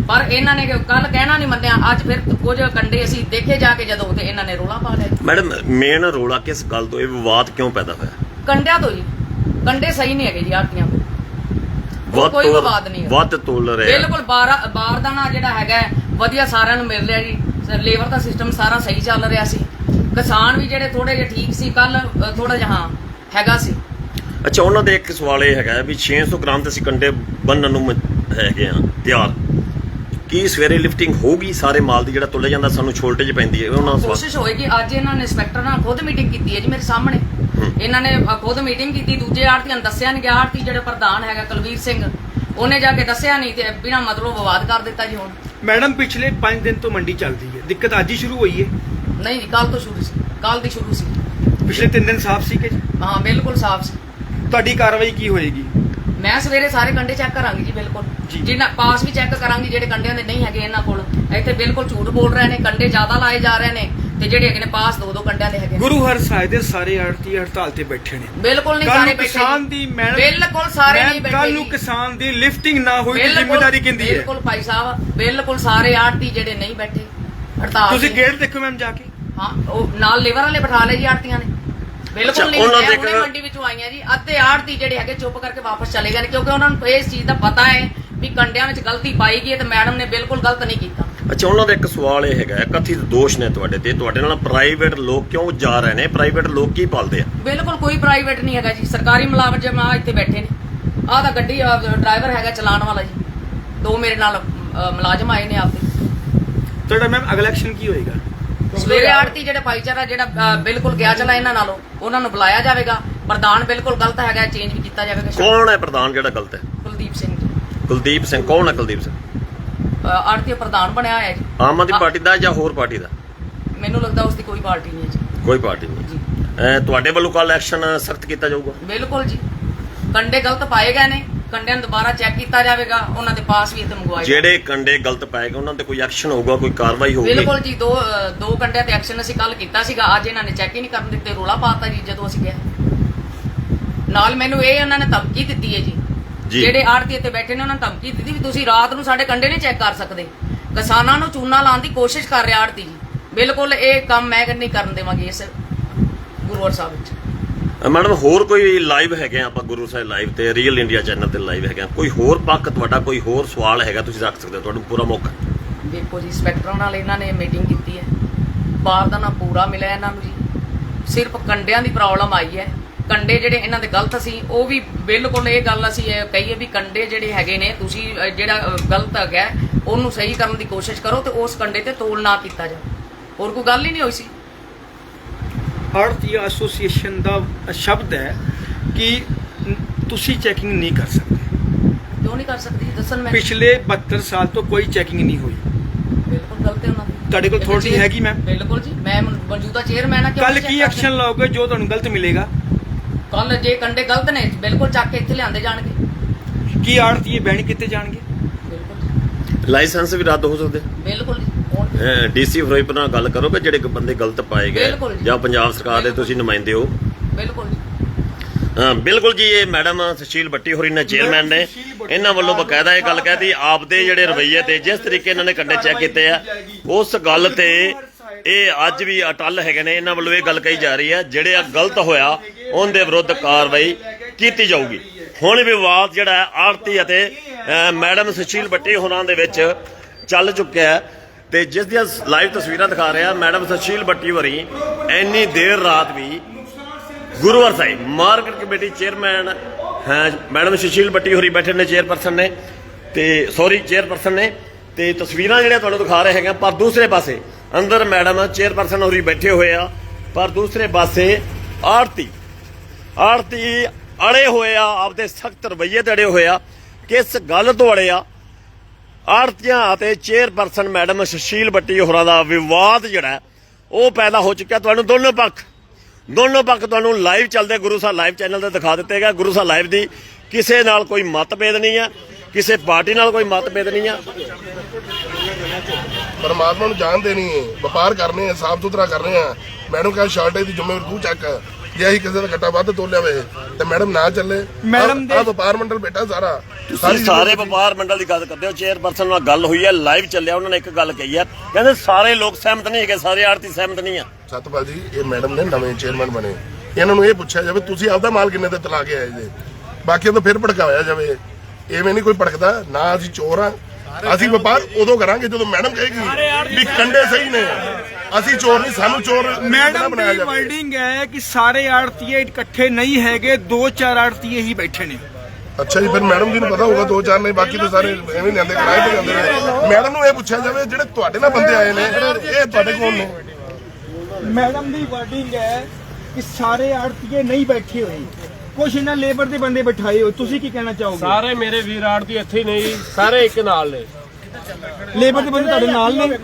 ਪਰ ਇਹਨਾਂ ਨੇ ਕੱਲ ਕਹਿਣਾ ਨਹੀਂ ਮੰਨਿਆ ਅੱਜ ਫਿਰ ਕੁਝ ਕੰਡੇ ਅਸੀਂ ਦੇਖੇ ਜਾ ਕੇ ਜਦੋਂ ਤੇ ਇਹਨਾਂ ਨੇ ਰੋਲਾ ਪਾ ਲਿਆ। ਮੈਡਮ ਮੇਨ ਰੋਲਾ ਕਿਸ ਗੱਲ ਤੋਂ? ਇਹ ਵਿਵਾਦ ਕਿਉਂ ਪੈਦਾ ਹੋਇਆ? ਕੰਡਿਆਂ ਤੋਂ ਜੀ। ਕੰਡੇ ਸਹੀ ਨਹੀਂ ਹੈਗੇ ਜੀ ਆੜਤੀਆਂ ਕੋਲ ਕੋਈ ਵਿਵਾਦ ਨਹੀਂ। ਵੱਧ ਤੋਲ ਰਹੇ। ਬਿਲਕੁਲ ਬਾਰ ਬਾਰਦਾਨਾ ਜਿਹੜਾ ਹੈਗਾ ਵਧੀਆ ਸਾਰਿਆਂ ਨੂੰ ਮਿਲ ਰਿਹਾ ਜੀ। ਲੇਬਰ ਦਾ ਸਿਸਟਮ ਸਾਰਾ ਸਹੀ ਚੱਲ ਰਿਹਾ ਸੀ। ਕਿਸਾਨ ਵੀ ਜਿਹੜੇ ਥੋੜੇ ਜਿਹਾ ਠੀਕ ਸੀ ਕੱਲ ਥੋੜਾ ਜਿਹਾ ਹਾਂ ਹੈਗਾ ਸੀ। ਅੱਛਾ ਉਹਨਾਂ ਦੇ ਇੱਕ ਸਵਾਲ ਇਹ ਹੈਗਾ ਵੀ 600 ਗ੍ਰਾਮ ਤੇ ਅਸੀਂ ਕੰਡੇ ਬੰਨਣ ਨੂੰ ਹੈਗੇ ਆ ਤਿਆਰ। ਕੀ ਸਵੇਰੇ ਲਿਫਟਿੰਗ ਹੋਊਗੀ? ਸਾਰੇ ਮਾਲ ਦੀ ਜਿਹੜਾ ਤੁਲਿਆ ਜਾਂਦਾ ਸਾਨੂੰ ਛੋਲਟੇਜ ਪੈਂਦੀ ਹੈ ਉਹਨਾਂ ਸਵਾਲ ਕੋਸ਼ਿਸ਼ ਹੋਏਗੀ ਅੱਜ ਇਹਨਾਂ ਨੇ ਇੰਸਪੈਕਟਰ ਨਾਲ ਖੁਦ ਮੀਟਿੰਗ ਕੀਤੀ ਹੈ ਜੀ ਮੇਰੇ ਸਾਹਮਣੇ। ਇਹਨਾਂ ਨੇ ਖੁਦ ਮੀਟਿੰਗ ਕੀਤੀ ਦੂਜੇ ਆੜਤੀਆਂ ਨੂੰ ਦੱਸਿਆ ਨਹੀਂ ਗਿਆ ਆੜਤੀ ਜਿਹੜੇ ਪ੍ਰਧਾਨ ਹੈਗਾ ਕੁਲਵੀਰ ਸਿੰਘ ਉਹਨੇ ਜਾ ਕੇ ਦੱਸਿਆ ਨਹੀਂ ਤੇ ਬਿਨਾਂ ਮਤਲਬ ਵਿਵਾਦ ਕਰ ਦਿੱਤਾ ਜੀ ਹੁਣ। ਮੈਡਮ ਪਿਛਲੇ 5 ਦਿਨ ਤੋਂ ਮੰਡੀ ਚੱਲਦੀ ਹੈ ਦਿੱਕਤ ਅੱਜ ਹੀ ਸ਼ੁਰੂ ਹੋਈ ਹੈ। ਨਹੀਂ ਜੀ ਕੱਲ ਤੋਂ ਸ਼ੁਰੂ ਸੀ ਕੱਲ ਦੀ ਸ਼ੁਰੂ ਸੀ ਪਿਛਲੇ 3 ਦਿਨ ਸਾਫ਼ ਸੀ ਕਿ ਜੀ? ਹਾਂ ਬਿਲਕੁਲ ਸਾਫ਼ ਸੀ ਤੁਹਾਡੀ ਕਾਰਵਾਈ ਕੀ ਹੋਏਗੀ ਮੈਂ ਸਵੇਰੇ ਸਾਰੇ ਕੰਡੇ ਚੈੱਕ ਕਰਾਂਗੀ ਜੀ ਬਿਲਕੁਲ ਜੀ। ਜਿਹਨਾਂ ਪਾਸ ਵੀ ਚੈੱਕ ਕਰਾਂਗੀ ਜਿਹੜੇ ਕੰਡਿਆਂ ਦੇ ਨਹੀਂ ਹੈਗੇ ਇਹਨਾਂ ਕੋਲ ਇੱਥੇ ਬਿਲਕੁਲ ਝੂਠ ਬੋਲ ਰਹੇ ਨੇ ਕੰਡੇ ਜ਼ਿਆਦਾ ਲਾਏ ਜਾ ਰਹੇ ਨੇ ਤੇ ਜਿਹੜੇ ਹੈਗੇ ਨੇ ਪਾਸ ਦੋ ਦੋ ਕੰਡਿਆਂ ਦੇ ਹੈਗੇ ਨੇ। ਗੁਰੂ ਹਰ ਸਾਹਿਬ ਦੇ ਸਾਰੇ ਆੜਤੀ ਹੜਤਾਲ ਤੇ ਬੈਠੇ ਨੇ ਬਿਲਕੁਲ ਨਹੀਂ ਕੱਲ ਸਾਰੇ ਨੂੰ ਬੈਠੇ ਕਿਸਾਨ। ਦੀ ਮਿਹਨਤ ਬਿਲਕੁਲ ਸਾਰੇ ਨਹੀਂ ਬੈਠੇ ਕੱਲ ਨੂੰ ਜੀ। ਕਿਸਾਨ ਦੀ ਲਿਫਟਿੰਗ ਨਾ ਹੋਈ ਤੇ ਬਿਲਕੁਲ- ਜ਼ਿੰਮੇਵਾਰੀ ਕਿੰਦੀ ਹੈ ਬਿਲਕੁਲ ਭਾਈ ਸਾਹਿਬ ਬਿਲਕੁਲ ਸਾਰੇ ਆੜਤੀ ਜਿਹੜੇ ਨਹੀਂ ਬੈਠੇ ਹੜਤਾਲ ਤੁਸੀਂ ਤੇ। ਗੇਟ ਦੇਖੋ ਮੈਮ ਜਾ ਕੇ ਹਾਂ ਉਹ ਨਾਲ ਲੇਬਰ ਵਾਲੇ ਬਿਠਾ ਲਏ ਜੀ ਆੜਤੀਆਂ ਨੇ। ਬਿਲਕੁਲ ਨਹੀਂ ਉਹਨਾਂ ਦੇ ਮੰਡੀ ਵਿੱਚੋਂ ਆਈਆਂ ਜੀ। ਅੱਧੇ ਆੜਤੀ ਜਿਹੜੇ ਹੈਗੇ ਚੁੱਪ ਕਰਕੇ ਵਾਪਸ ਚਲੇ ਗਏ ਨੇ ਕਿਉਂਕਿ ਉਹਨਾਂ ਨੂੰ ਇਸ ਚੀਜ਼ ਦਾ ਪਤਾ ਹੈ ਵੀ ਕੰਡਿਆਂ ਵਿੱਚ ਗਲਤੀ ਪਾਈ ਗਈ ਹੈ ਤੇ ਮੈਡਮ ਨੇ ਬਿਲਕੁਲ ਗਲਤ ਨਹੀਂ ਕੀਤਾ। ਅੱਛਾ ਉਹਨਾਂ ਦਾ ਇੱਕ ਸਵਾਲ ਇਹ ਹੈਗਾ ਕਥਿਤ ਦੋਸ਼ ਨੇ ਤੁਹਾਡੇ ਤੇ। ਤੁਹਾਡੇ ਨਾਲ ਪ੍ਰਾਈਵੇਟ ਲੋਕ ਕਿਉਂ ਜਾ ਰਹੇ ਨੇ? ਪ੍ਰਾਈਵੇਟ ਲੋਕ ਕੀ ਪਾਲਦੇ ਆ? ਬਿਲਕੁਲ ਕੋਈ ਪ੍ਰਾਈਵੇਟ ਨਹੀਂ ਹੈਗਾ ਜੀ। ਸਰਕਾਰੀ ਮੁਲਾਜ਼ਮ ਆ ਇੱਥੇ ਬੈਠੇ ਨੇ। ਆਹ ਤਾਂ ਗੱਡੀ ਡਰਾਈਵਰ ਹੈਗਾ ਚਲਾਉਣ ਵਾਲਾ ਜੀ। ਦੋ ਮੇਰੇ ਨਾਲ ਮੁਲਾਜ਼ਮ ਆਏ ਨੇ ਆਪਦੇ। ਤੁਹਾਡਾ ਮੈਮ ਅਗਲਾ ਐਕਸ਼ਨ ਕੀ ਹੋਏਗਾ? ਸਵੇਰੇ ਆੜਤੀ ਜਿਹੜੇ ਭਾਈਚਾਰਾ ਜਿਹੜਾ ਬਿਲਕੁਲ ਗਿਆ ਚਲਾ ਇਹਨਾਂ ਨਾਲੋਂ ਉਹਨਾਂ ਨੂੰ ਬੁਲਾਇਆ ਜਾਵੇਗਾ। ਪ੍ਰਧਾਨ ਬਿਲਕੁਲ ਗਲਤ ਹੈਗਾ ਚੇਂਜ ਵੀ ਕੀਤਾ ਜਾਵੇਗਾ। ਕੌਣ ਹੈ ਪ੍ਰਧਾਨ ਜਿਹੜਾ ਗਲਤ ਹੈ? ਕੁਲਦੀਪ ਸਿੰਘ ਕੁਲਦੀਪ ਸਿੰਘ ਕੌਣ ਹੈ ਕੁਲਦੀਪ ਸਿੰਘ? ਆੜਤੀ ਪ੍ਰਧਾਨ ਬਣਿਆ ਹੋਇਆ ਜੀ। ਆਮ ਆਦਮੀ ਪਾਰਟੀ ਦਾ ਜਾਂ ਹੋਰ ਪਾਰਟੀ ਦਾ? ਮੈਨੂੰ ਲੱਗਦਾ ਉਸ ਦੀ ਕੋਈ ਪਾਰਟੀ ਨਹੀਂ ਹੈ ਜੀ। ਕੋਈ ਪਾਰਟੀ ਨਹੀਂ ਤੁਹਾਡੇ ਵੱਲੋਂ ਕੱਲ ਐਕਸ਼ਨ ਸਖਤ ਕੀਤਾ ਜਾਊਗਾ? ਬਿਲਕੁਲ ਜੀ। ਕੰਡੇ ਗਲਤ ਪਾਏ ਗਏ ਨੇ। ਕੰਡਿਆਂ ਨੂੰ ਦੁਬਾਰਾ ਚੈੱਕ ਕੀਤਾ ਜਾਵੇਗਾ ਉਹਨਾਂ ਦੇ ਪਾਸ ਵੀ ਇੱਥੇ ਮੰਗਵਾਏ ਜਿਹੜੇ ਕੰਡੇ ਗਲਤ ਪਾਏਗੇ ਉਹਨਾਂ ਤੇ ਕੋਈ ਐਕਸ਼ਨ ਹੋਊਗਾ ਕੋਈ ਕਾਰਵਾਈ ਹੋਊਗੀ? ਬਿਲਕੁਲ ਜੀ ਦੋ ਦੋ ਕੰਡਿਆਂ ਤੇ ਐਕਸ਼ਨ ਅਸੀਂ ਕੱਲ ਕੀਤਾ ਸੀਗਾ ਅੱਜ ਇਹਨਾਂ ਨੇ ਚੈੱਕ ਹੀ ਨਹੀਂ ਕਰਨ ਦਿੱਤੇ ਰੋਲਾ ਪਾਤਾ ਜੀ ਜਦੋਂ ਅਸੀਂ ਗਏ ਨਾਲ ਮੈਨੂੰ ਇਹ ਉਹਨਾਂ ਨੇ ਧਮਕੀ ਦਿੱਤੀ ਹੈ ਜੀ। ਜਿਹੜੇ ਆੜਤੀ ਇੱਥੇ ਬੈਠੇ ਨੇ ਉਹਨਾਂ ਨੇ ਧਮਕੀ ਦਿੱਤੀ ਵੀ ਤੁਸੀਂ ਰਾਤ ਨੂੰ ਸਾਡੇ ਕੰਡੇ ਨਹੀਂ ਚੈੱਕ ਕਰ ਸਕਦੇ। ਕਿਸਾਨਾਂ ਨੂੰ ਚੂਨਾ ਲਾਉਣ ਦੀ ਕੋਸ਼ਿਸ਼ ਕਰ ਰਿਹਾ ਆੜਤੀ ਜੀ। ਬਿਲਕੁਲ ਇਹ ਕੰਮ ਮੈਂ ਨਹੀਂ ਕਰਨ ਦੇਵਾਂਗੀ ਇਸ ਗੁਰੂਵਰ ਸਾਹਿਬ ਵਿੱਚ। ਮੈਡਮ, ਹੋਰ ਕੋਈ ਲਾਈਵ ਹੈਗੇ ਆਪਾਂ ਗੁਰੂ ਸਾਹਿਬ ਲਾਈਵ ਤੇ ਰੀਅਲ ਇੰਡੀਆ ਚੈਨਲ ਤੇ ਲਾਈਵ ਹੈਗੇ ਕੋਈ ਹੋਰ ਪੱਖ ਤੁਹਾਡਾ, ਕੋਈ ਹੋਰ ਸਵਾਲ ਹੈਗਾ, ਤੁਸੀਂ ਰੱਖ ਸਕਦੇ ਹੋ ਤੁਹਾਨੂੰ ਪੂਰਾ ਮੌਕਾ। ਦੇਖੋ ਜੀ ਇੰਸਪੈਕਟਰਾਂ ਨਾਲ ਇਹਨਾਂ ਨੇ ਮੀਟਿੰਗ ਕੀਤੀ ਹੈ। ਬਾਹਰ ਦਾ ਨਾ ਪੂਰਾ ਮਿਲਿਆ ਇਹਨਾਂ ਨੂੰ ਜੀ। ਸਿਰਫ ਕੰਡਿਆਂ ਦੀ ਪ੍ਰੋਬਲਮ ਆਈ ਹੈ। ਕੰਡੇ ਜਿਹੜੇ ਇਹਨਾਂ ਦੇ ਗਲਤ ਸੀ, ਉਹ ਵੀ ਬਿਲਕੁਲ ਇਹ ਗੱਲ ਅਸੀਂ ਕਹੀਏ ਵੀ ਕੰਡੇ ਜਿਹੜੇ ਹੈਗੇ ਨੇ, ਤੁਸੀਂ ਜਿਹੜਾ ਗਲਤ ਹੈਗਾ, ਉਹਨੂੰ ਸਹੀ ਕਰਨ ਦੀ ਕੋਸ਼ਿਸ਼ ਕਰੋ ਤੇ ਉਸ ਕੰਡੇ ਤੇ ਤੋਲ ਨਾ ਕੀਤਾ ਜਾਵੇ। ਹੋਰ ਕੋਈ ਗੱਲ ਹੀ ਨਹੀਂ ਹੋਈ ਸੀ। ਆੜਤੀ ਐਸੋਸੀਏਸ਼ਨ ਦਾ ਸ਼ਬਦ ਹੈ ਕਿ ਤੁਸੀਂ ਚੈਕਿੰਗ ਨਹੀਂ ਕਰ ਸਕਦੇ। ਕਿਉਂ ਨਹੀਂ ਕਰ ਸਕਦੀ? ਦੱਸਣ ਮੈਂ ਪਿਛਲੇ 72 ਸਾਲ ਤੋਂ ਕੋਈ ਚੈਕਿੰਗ ਨਹੀਂ ਹੋਈ। ਬਿਲਕੁਲ ਗਲਤ ਹੈ ਉਹਨਾਂ ਦੀ। ਤੁਹਾਡੇ ਕੋਲ chair- ਹੈਗੀ ma'am? ਬਿਲਕੁਲ ਜੀ ਮੈਂ ਮੌਜੂਦਾ ਚੇਅਰਮੈਨ ਆ ਕੱਲ ਕੀ ਐਕਸ਼ਨ ਲਓਗੇ? ਜੋ ਤੁਹਾਨੂੰ ਗਲਤ ਮਿਲੇਗਾ। ਕੱਲ ਜੇ ਕੰਡੇ ਗਲਤ ਨੇ ਬਿਲਕੁਲ ਚੱਕ ਕੇ ਇੱਥੇ ਲਿਆਂਦੇ ਜਾਣਗੇ। ਕੀ ਆੜਤੀ ਬੈਨ ਕੀਤੇ ਜਾਣਗੇ? ਬਿਲਕੁਲ ਲਾਇਸੈਂਸ ਵੀ ਰੱਦ ਹੋ ਸਕਦੇ। ਬਿਲਕੁਲ। ਡੀਸੀ ਫਿਰੋਜ਼ਪੁਰ ਨਾਲ ਗੱਲ ਕਰੋ ਕਿ ਜਿਹੜੇ ਬੰਦੇ ਗਲਤ ਪਾਏ ਗਏ ਜੀ। ਪੰਜਾਬ ਸਰਕਾਰ ਦੇ ਤੁਸੀਂ ਨੁਮਾਇੰਦੇ ਹੋ। ਬਿਲਕੁਲ ਜੀ। ਹਾਂ ਬਿਲਕੁਲ ਜੀ ਇਹ ਮੈਡਮ ਸੁਸ਼ੀਲ ਬੱਟੀ ਹੋਰੀ ਨੇ ਚੇਅਰਮੈਨ ਨੇ। ਇਹਨਾਂ ਵੱਲੋਂ ਬਕਾਇਦਾ ਇਹ ਗੱਲ ਕਹਿਤੀ ਆਪਦੇ ਜਿਹੜੇ ਰਵੱਈਏ ਤੇ ਜਿਸ ਤਰੀਕੇ ਇਹਨਾਂ ਨੇ ਕੰਡੇ ਚੈੱਕ ਕੀਤੇ ਆ ਉਸ ਗੱਲ ਤੇ ਇਹ ਅੱਜ ਵੀ ਅਟਲ ਹੈਗੇ ਨੇ ਇਹਨਾਂ ਵੱਲੋਂ ਇਹ ਗੱਲ ਕਹੀ ਜਾ ਰਹੀ ਹੈ ਜਿਹੜੇ ਆ ਗਲਤ ਹੋਇਆ ਉਹਦੇ ਵਿਰੁੱਧ ਕਾਰਵਾਈ ਕੀਤੀ ਜਾਊਗੀ। ਹੁਣ ਵਿਵਾਦ ਜਿਹੜਾ ਆਰਤੀ ਅਤੇ ਮੈਡਮ ਸੁਸ਼ੀਲ ਬੱਟੀ ਹੋਰਾਂ ਦੇ ਵਿੱਚ ਚੱਲ ਚੁੱਕਿਆ ਹੈ। ਤੇ ਜਿਸ ਦੀਆਂ ਲਾਈਵ ਤਸਵੀਰਾਂ ਦਿਖਾ ਰਿਹਾ ਮੈਡਮ ਸੁਸ਼ੀਲ ਬੱਟੀ ਹੋਰੀ, ਇੰਨੀ ਦੇਰ ਰਾਤ ਵੀ ਗੁਰੂਵਾਰ ਸਾਹਿਬ, ਮਾਰਕੀਟ ਕਮੇਟੀ ਚੇਅਰਮੈਨ ਹੈ ਮੈਡਮ ਸੁਸ਼ੀਲ ਬੱਟੀ ਹੋਰੀ ਬੈਠੇ ਨੇ ਚੇਅਰਪਰਸਨ ਨੇ, ਤੇ ਸੌਰੀ ਚੇਅਰਪਰਸਨ ਨੇ, ਤੇ ਤਸਵੀਰਾਂ ਜਿਹੜੀਆਂ ਤੁਹਾਨੂੰ ਦਿਖਾ ਰਹੇ ਹੈਗੇ ਪਰ ਦੂਸਰੇ ਪਾਸੇ ਅੰਦਰ ਮੈਡਮ ਚੇਅਰਪਰਸਨ ਹੋਰੀ ਬੈਠੇ ਹੋਏ ਆ, ਪਰ ਦੂਸਰੇ ਪਾਸੇ ਆਰਤੀ ਆਰਤੀ ਅੜੇ ਹੋਏ ਆ, ਆਪਦੇ ਸਖਤ ਰਵੱਈਏ ਤੇ ਅੜੇ ਹੋਏ ਆ, ਕਿਸ ਗੱਲ ਤੋਂ ਅੜੇ ਆ ਆੜਤੀਆਂ ਅਤੇ ਚੇਅਰਪਰਸਨ ਮੈਡਮ ਸੁਸ਼ੀਲ ਬੱਟੀ ਹੋਰਾਂ ਦਾ ਵਿਵਾਦ ਜਿਹੜਾ ਉਹ ਪੈਦਾ ਹੋ ਚੁੱਕਿਆ ਤੁਹਾਨੂੰ ਦੋਨੋਂ ਪੱਖ। ਦੋਨੋਂ ਪੱਖ ਤੁਹਾਨੂੰ ਲਾਈਵ ਚੱਲਦੇ, ਗੁਰੂ ਸਾਹਿਬ ਲਾਈਵ ਚੈਨਲ ਤੇ ਦਿਖਾ ਦਿੱਤੇ ਗਏ। ਗੁਰੂ ਸਾਹਿਬ ਲਾਈਵ ਦੀ ਕਿਸੇ ਨਾਲ ਕੋਈ ਮਤਭੇਦ ਨਹੀਂ ਆ ਕਿਸੇ ਪਾਰਟੀ ਨਾਲ ਕੋਈ ਮਤਭੇਦ ਨਹੀਂ ਆ ਪਰਮਾਤਮਾ ਨੂੰ ਜਾਣ ਦੇਣੀ ਹੈ ਵਪਾਰ ਕਰਨੇ ਆ ਸਾਫ਼ ਸੁਥਰਾ ਕਰਨੇ ਆ। ਮੈਡਮ ਕਹਾਂ ਸ਼ਾਰਟੇਜ ਦੀ ਜ਼ਿੰਮੇਵਾਰੀ ਤੂੰ ਚੱਕ। ਜੇ ਅਸੀਂ ਕਿਸੇ ਦਾ ਘੱਟਾ ਵੱਧ ਤੋਲਿਆ ਵੇ ਤੇ ਮੈਡਮ ਨਾ ਚੱਲੇ। ਮੈਡਮ ਦੇ- ਆ ਵਪਾਰ ਮੰਡਲ ਬੈਠਾ ਸਾਰਾ। ਤੁਸੀਂ ਸਾਰੇ ਵਪਾਰ ਮੰਡਲ ਦੀ ਗੱਲ ਕਰਦੇ ਹੋ ਚੇਅਰਪਰਸਨ ਨਾਲ ਗੱਲ ਹੋਈ ਹੈ ਲਾਈਵ ਚੱਲਿਆ ਉਹਨਾਂ ਨੇ ਇੱਕ ਗੱਲ ਕਹੀ ਹੈ। ਕਹਿੰਦੇ ਸਾਰੇ ਲੋਕ ਸਹਿਮਤ ਨਹੀਂ ਹੈਗੇ ਸਾਰੇ ਆੜਤੀ ਸਹਿਮਤ ਨਹੀਂ ਆ। ਸਤਪਾਲ ਜੀ ਇਹ ਮੈਡਮ ਨੇ ਨਵੇਂ ਚੇਅਰਮੈਨ ਬਣੇ। ਇਹਨਾਂ ਨੂੰ ਇਹ ਪੁੱਛਿਆ ਜਾਵੇ ਤੁਸੀਂ ਆਪਦਾ ਮਾਲ ਕਿੰਨੇ ਤੇ ਤਲਾ ਕੇ ਆਏ ਜੇ? ਬਾਕੀ ਤਾਂ ਫਿਰ ਭੜਕਾਇਆ ਜਾਵੇ। ਐਵੇਂ ਨਹੀਂ ਕੋਈ ਭੜਕਦਾ ਨਾ ਅਸੀਂ ਚੋਰ ਆ ਅਸੀਂ ਵਪਾਰ ਉਦੋਂ ਕਰਾਂਗੇ ਜਦੋਂ ਮੈਡਮ ਕਹੇਗੀ ਵੀ ਕੰਡੇ ਸਹੀ ਨੇ। ਅਸੀਂ ਚੋਰ ਨਹੀਂ ਸਾਨੂੰ ਚੋਰ ਮੈਡਮ ਦੀ ਵਰਡਿੰਗ ਹੈ ਕਿ ਸਾਰੇ ਆੜਤੀਏ ਇਕੱਠੇ ਨਹੀਂ ਹੈਗੇ ਦੋ ਚਾਰ ਆੜਤੀਏ ਹੀ ਬੈਠੇ ਨੇ। ਅੱਛਾ ਜੀ ਫਿਰ ਮੈਡਮ ਜੀ ਨੂੰ ਪਤਾ ਹੋਊਗਾ ਦੋ ਚਾਰ ਨੇ ਬਾਕੀ ਤਾਂ ਸਾਰੇ ਐਵੇਂ ਲੈਂਦੇ ਕਿਰਾਏ ਤੇ ਜਾਂਦੇ ਨੇ। ਮੈਡਮ ਨੂੰ ਇਹ ਪੁੱਛਿਆ ਜਾਵੇ ਜਿਹੜੇ ਤੁਹਾਡੇ ਨਾਲ ਬੰਦੇ ਆਏ ਨੇ ਇਹ ਤੁਹਾਡੇ ਕੋਲ ਨੇ? ਮੈਡਮ ਦੀ ਵਰਡਿੰਗ ਹੈ ਕਿ ਸਾਰੇ ਆੜਤੀਏ ਨਹੀਂ ਬੈਠੇ ਹੋਏ। ਕੁਛ ਇਹਨਾਂ ਲੇਬਰ ਦੇ ਬੰਦੇ ਬਿਠਾਏ ਹੋ ਤੁਸੀਂ ਕੀ ਕਹਿਣਾ ਚਾਹੋਗੇ? ਸਾਰੇ ਮੇਰੇ ਵੀਰ ਆੜਤੀ ਇੱਥੇ ਹੀ ਨਹੀਂ ਸਾਰੇ ਇੱਕ ਨਾਲ ਨੇ। ਲੇਬਰ ਦੇ ਬੰਦੇ ਤੁਹਾਡੇ ਨਾਲ ਨੇ?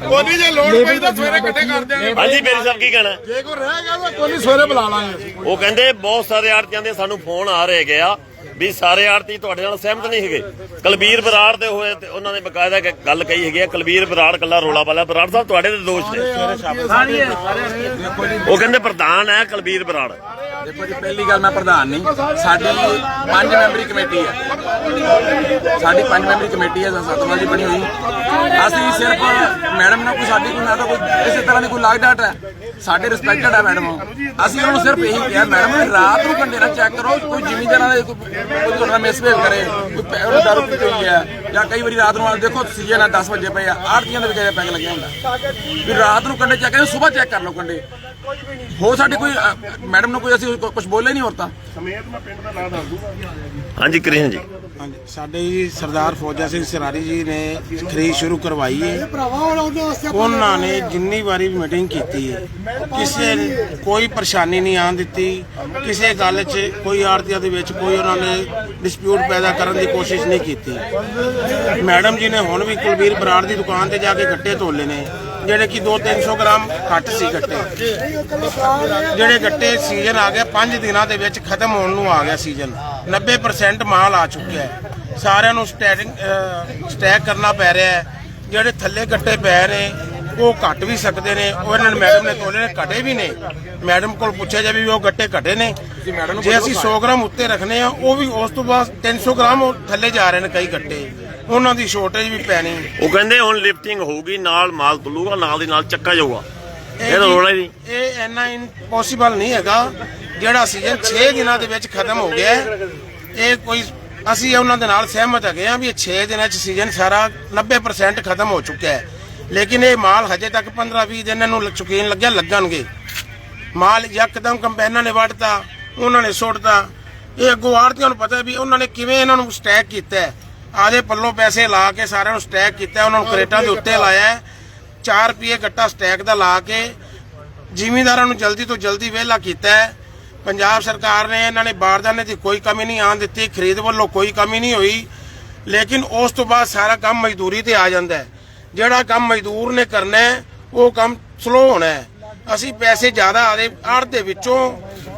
ਕੋਨੀ ਜੇ ਲੋੜ ਪਈ ਤਾਂ ਸਵੇਰੇ ਇਕੱਠੇ ਕਰ ਦਿਆਂਗੇ। ਹਾਂਜੀ ਮੇਰੀ ਸਾਹਿਬ ਕੀ ਕਹਿਣਾ? ਜੇ ਕੋਈ ਰਹਿ ਗਿਆ ਤਾਂ ਕੋਨੀ ਸਵੇਰੇ ਬੁਲਾ ਲਾਂਗੇ ਉਹ ਕਹਿੰਦੇ ਬਹੁਤ ਸਾਰੇ ਆੜਤੀਆਂ ਦੇ ਸਾਨੂੰ ਫੋਨ ਆ ਰਹੇ ਹੈਗੇ ਆ। ਵੀ ਸਾਰੇ ਆੜਤੀ ਤੁਹਾਡੇ ਨਾਲ ਸਹਿਮਤ ਨਹੀਂ ਹੈਗੇ। ਕਲਬੀਰ ਬਰਾੜ ਦੇ ਹੋਏ ਤੇ ਉਹਨਾਂ ਨੇ ਬਕਾਇਦਾ ਇੱਕ ਗੱਲ ਕਹੀ ਹੈਗੀ ਆ ਕਲਬੀਰ ਬਰਾੜ ਕੱਲਾ ਰੋਲਾ ਵਾਲਾ ਬਰਾੜ ਸਾਹਿਬ ਤੁਹਾਡੇ ਤੇ ਦੋਸ਼ ਨੇ। ਉਹ ਕਹਿੰਦੇ ਪ੍ਰਧਾਨ ਹੈ ਕਲਬੀਰ ਬਰਾੜ। ਦੇਖੋ ਜੀ ਪਹਿਲੀ ਗੱਲ ਮੈਂ ਪ੍ਰਧਾਨ ਨਹੀਂ। ਸਾਡੀ ਪੰਜ ਮੈਂਬਰੀ ਕਮੇਟੀ ਹੈ। ਸਾਡੀ ਪੰਜ ਮੈਂਬਰੀ ਕਮੇਟੀ ਹੈ ਸਤਵਾਂ ਦੀ ਬਣੀ ਹੋਈ। ਅਸੀਂ ਸਿਰਫ ਮੈਡਮ ਨਾਲ ਕੋਈ ਸਾਡੀ ਕੋਈ ਨਾ ਤਾਂ ਕੋਈ ਕਿਸੇ ਤਰ੍ਹਾਂ ਦੀ ਕੋਈ ਲਾਗ ਡਾਟ ਹੈ। ਸਾਡੇ ਰਿਸਪੈਕਟਡ ਹੈ ਮੈਡਮ ਅਸੀਂ ਉਹਨੂੰ ਸਿਰਫ ਇਹੀ ਕਿਹਾ ਮੈਡਮ ਰਾਤ ਨੂੰ ਘੰਟੇ ਨਾਲ ਚੈੱਕ ਕਰੋ ਕੋਈ ਜ਼ਿਮੀਂਦਾਰਾਂ ਦੇ ਕੋਈ ਕੋਈ ਮਿਸਬਿਹੇਵ ਕਰੇ, ਕੋਈ ਉਹਨੇ ਦਾਰੂ ਪੀਤੀ ਹੋਈ ਹੈ ਜਾਂ ਕਈ ਵਾਰੀ ਰਾਤ ਨੂੰ ਆ ਦੇਖੋ ਸੀਜ਼ਨ ਆ 10 ਵਜੇ ਪਏ ਆ, ਆੜਤੀਆਂ ਦੇ ਵਿੱਚ ਪੈਗ ਲੱਗਿਆ ਹੁੰਦਾ ਵੀ ਰਾਤ ਨੂੰ ਕੰਡੇ ਚੈੱਕ ਕਰੇ ਸਵੇਰ ਚੈੱਕ ਕਰ ਲਓ ਕੰਡੇ। ਹੋ ਸਾਡੀ ਕੋਈ ਮੈਡਮ ਨੂੰ ਕੋਈ ਅਸੀਂ ਕੁਝ ਬੋਲੇ ਨਹੀਂ ਹੋਰ ਤਾਂ? ਹਾਂਜੀ ਕ੍ਰਿਸ਼ਨ ਜੀ। ਹਾਂਜੀ ਸਾਡੇ ਜੀ ਸਰਦਾਰ ਫੌਜਾ ਸਿੰਘ ਸਰਾਰੀ ਜੀ ਨੇ ਖਰੀਦ ਸ਼ੁਰੂ ਕਰਵਾਈ ਹੈ। ਉਹਨਾਂ ਨੇ ਜਿੰਨੀ ਵਾਰੀ ਵੀ ਮੀਟਿੰਗ ਕੀਤੀ ਹੈ ਕਿਸੇ ਕੋਈ ਪਰੇਸ਼ਾਨੀ ਨਹੀਂ ਆਉਣ ਦਿੱਤੀ। ਕਿਸੇ ਗੱਲ 'ਚ ਕੋਈ ਆੜਤੀਆਂ ਦੇ ਵਿੱਚ ਕੋਈ ਉਹਨਾਂ ਨੇ ਡਿਸਪਿਊਟ ਪੈਦਾ ਕਰਨ ਦੀ ਕੋਸ਼ਿਸ਼ ਨਹੀਂ ਕੀਤੀ। ਮੈਡਮ ਜੀ ਨੇ ਹੁਣ ਵੀ ਕੁਲਵੀਰ ਬਰਾੜ ਦੀ ਦੁਕਾਨ ਤੇ ਜਾ ਕੇ ਗੱਟੇ ਤੋਲੇ ਨੇ। ਜਿਹੜੇ ਕਿ 2-300 ਗ੍ਰਾਮ ਘੱਟ ਸੀ ਗੱਟੇ। ਜਿਹੜੇ ਗੱਟੇ ਸੀਜ਼ਨ ਆ ਗਿਆ 5 ਦਿਨਾਂ ਦੇ ਵਿੱਚ ਖਤਮ ਹੋਣ ਨੂੰ ਆ ਗਿਆ ਸੀਜ਼ਨ। 90% ਮਾਲ ਆ ਚੁੱਕਿਆ ਹੈ। ਸਾਰਿਆਂ ਨੂੰ ਸਟੈਟਿੰਗ ਸਟੈਕ ਕਰਨਾ ਪੈ ਰਿਹਾ ਹੈ। ਜਿਹੜੇ ਥੱਲੇ ਗੱਟੇ ਪੈ ਨੇ ਉਹ ਘਟ ਵੀ ਸਕਦੇ ਨੇ। ਉਹ ਇਹਨਾਂ ਨੇ ਮੈਡਮ ਨੇ ਤੋਲੇ ਨੇ ਘਟੇ ਵੀ ਨੇ। ਮੈਡਮ ਕੋਲ ਪੁੱਛਿਆ ਜਾਵੇ ਵੀ ਉਹ ਗੱਟੇ ਘਟੇ ਨੇ। ਜੇ ਅਸੀਂ 100 ਗ੍ਰਾਮ ਉੱਤੇ ਰੱਖਨੇ ਆ ਉਹ ਵੀ ਉਸ ਤੋਂ ਬਾਅਦ 300 ਗ੍ਰਾਮ ਥੱਲੇ ਜਾ ਰਹੇ ਨੇ ਕਈ ਗੱਟੇ। ਉਹਨਾਂ ਦੀ ਸ਼ੋਰਟੇਜ ਵੀ ਪੈਣੀ। ਉਹ ਕਹਿੰਦੇ ਹੁਣ ਲਿਫਟਿੰਗ ਹੋਊਗੀ ਨਾਲ ਮਾਲ ਤੁਲੂਗਾ ਨਾਲ ਦੀ ਨਾਲ ਚੱਕਾ ਜਾਊਗਾ। ਇਹ ਤਾਂ ਰੋਲਾ ਨਹੀਂ। ਇਹ ਇੰਨਾ ਇੰਪੋਸੀਬਲ ਨਹੀਂ ਹੈਗਾ ਜਿਹੜਾ ਸੀਜ਼ਨ 6 ਦਿਨਾਂ ਦੇ ਵਿੱਚ ਖਤਮ ਹੋ ਗਿਆ। ਇਹ ਕੋਈ ਅਸੀਂ ਉਹਨਾਂ ਦੇ ਨਾਲ ਸਹਿਮਤ ਹੈਗੇ ਆ ਵੀ ਇਹ 6 ਦਿਨਾਂ 'ਚ ਸੀਜ਼ਨ ਸਾਰਾ 90% ਖਤਮ ਹੋ ਚੁੱਕਿਆ ਹੈ। ਲੇਕਿਨ ਇਹ ਮਾਲ ਹਜੇ ਤੱਕ 15-20 ਦਿਨ ਇਹਨੂੰ ਚੁਕੀਨ ਲੱਗਿਆ ਲੱਗਣਗੇ। ਮਾਲ ਯਕਦਮ ਕੰਪੈਨਾਂ ਨੇ ਵੱਢਤਾ ਉਹਨਾਂ ਨੇ ਸੁੱਟਤਾ। ਇਹ ਅੱਗੋਂ ਆੜਤੀਆਂ ਨੂੰ ਪਤਾ ਵੀ ਉਹਨਾਂ ਨੇ ਕਿਵੇਂ ਇਹਨਾਂ ਨੂੰ ਸਟੈਕ ਕੀਤਾ ਹੈ। ਆਦੇ ਪੱਲੋਂ ਪੈਸੇ ਲਾ ਕੇ ਸਾਰਿਆਂ ਨੂੰ ਸਟੈਕ ਕੀਤਾ, ਉਹਨਾਂ ਨੂੰ ਕਰੇਟਾਂ ਦੇ ਉੱਤੇ ਲਾਇਆ। ਹੈ 4 ਰੁਪਏ ਗੱਟਾ ਸਟੈਕ ਦਾ ਲਾ ਕੇ ਜ਼ਿਮੀਂਦਾਰਾਂ ਨੂੰ ਜਲਦੀ ਤੋਂ ਜਲਦੀ ਵਿਹਲਾ ਕੀਤਾ। ਪੰਜਾਬ ਸਰਕਾਰ ਨੇ ਇਹਨਾਂ ਨੇ ਬਾਰਦਾਨੇ ਦੀ ਕੋਈ ਕਮੀ ਨਹੀਂ ਆਣ ਦਿੱਤੀ, ਖਰੀਦ ਵੱਲੋਂ ਕੋਈ ਕਮੀ ਨਹੀਂ ਹੋਈ। ਲੇਕਿਨ ਉਸ ਤੋਂ ਬਾਅਦ ਸਾਰਾ ਕੰਮ ਮਜ਼ਦੂਰੀ ਤੇ ਆ ਜਾਂਦਾ ਹੈ। ਜਿਹੜਾ ਕੰਮ ਮਜ਼ਦੂਰ ਨੇ ਕਰਨਾ ਉਹ ਕੰਮ ਸਲੋ ਹੋਣਾ ਹੈ। ਅਸੀਂ ਪੈਸੇ ਜ਼ਿਆਦਾ ਆਦੇ ਆੜ ਦੇ ਵਿੱਚੋਂ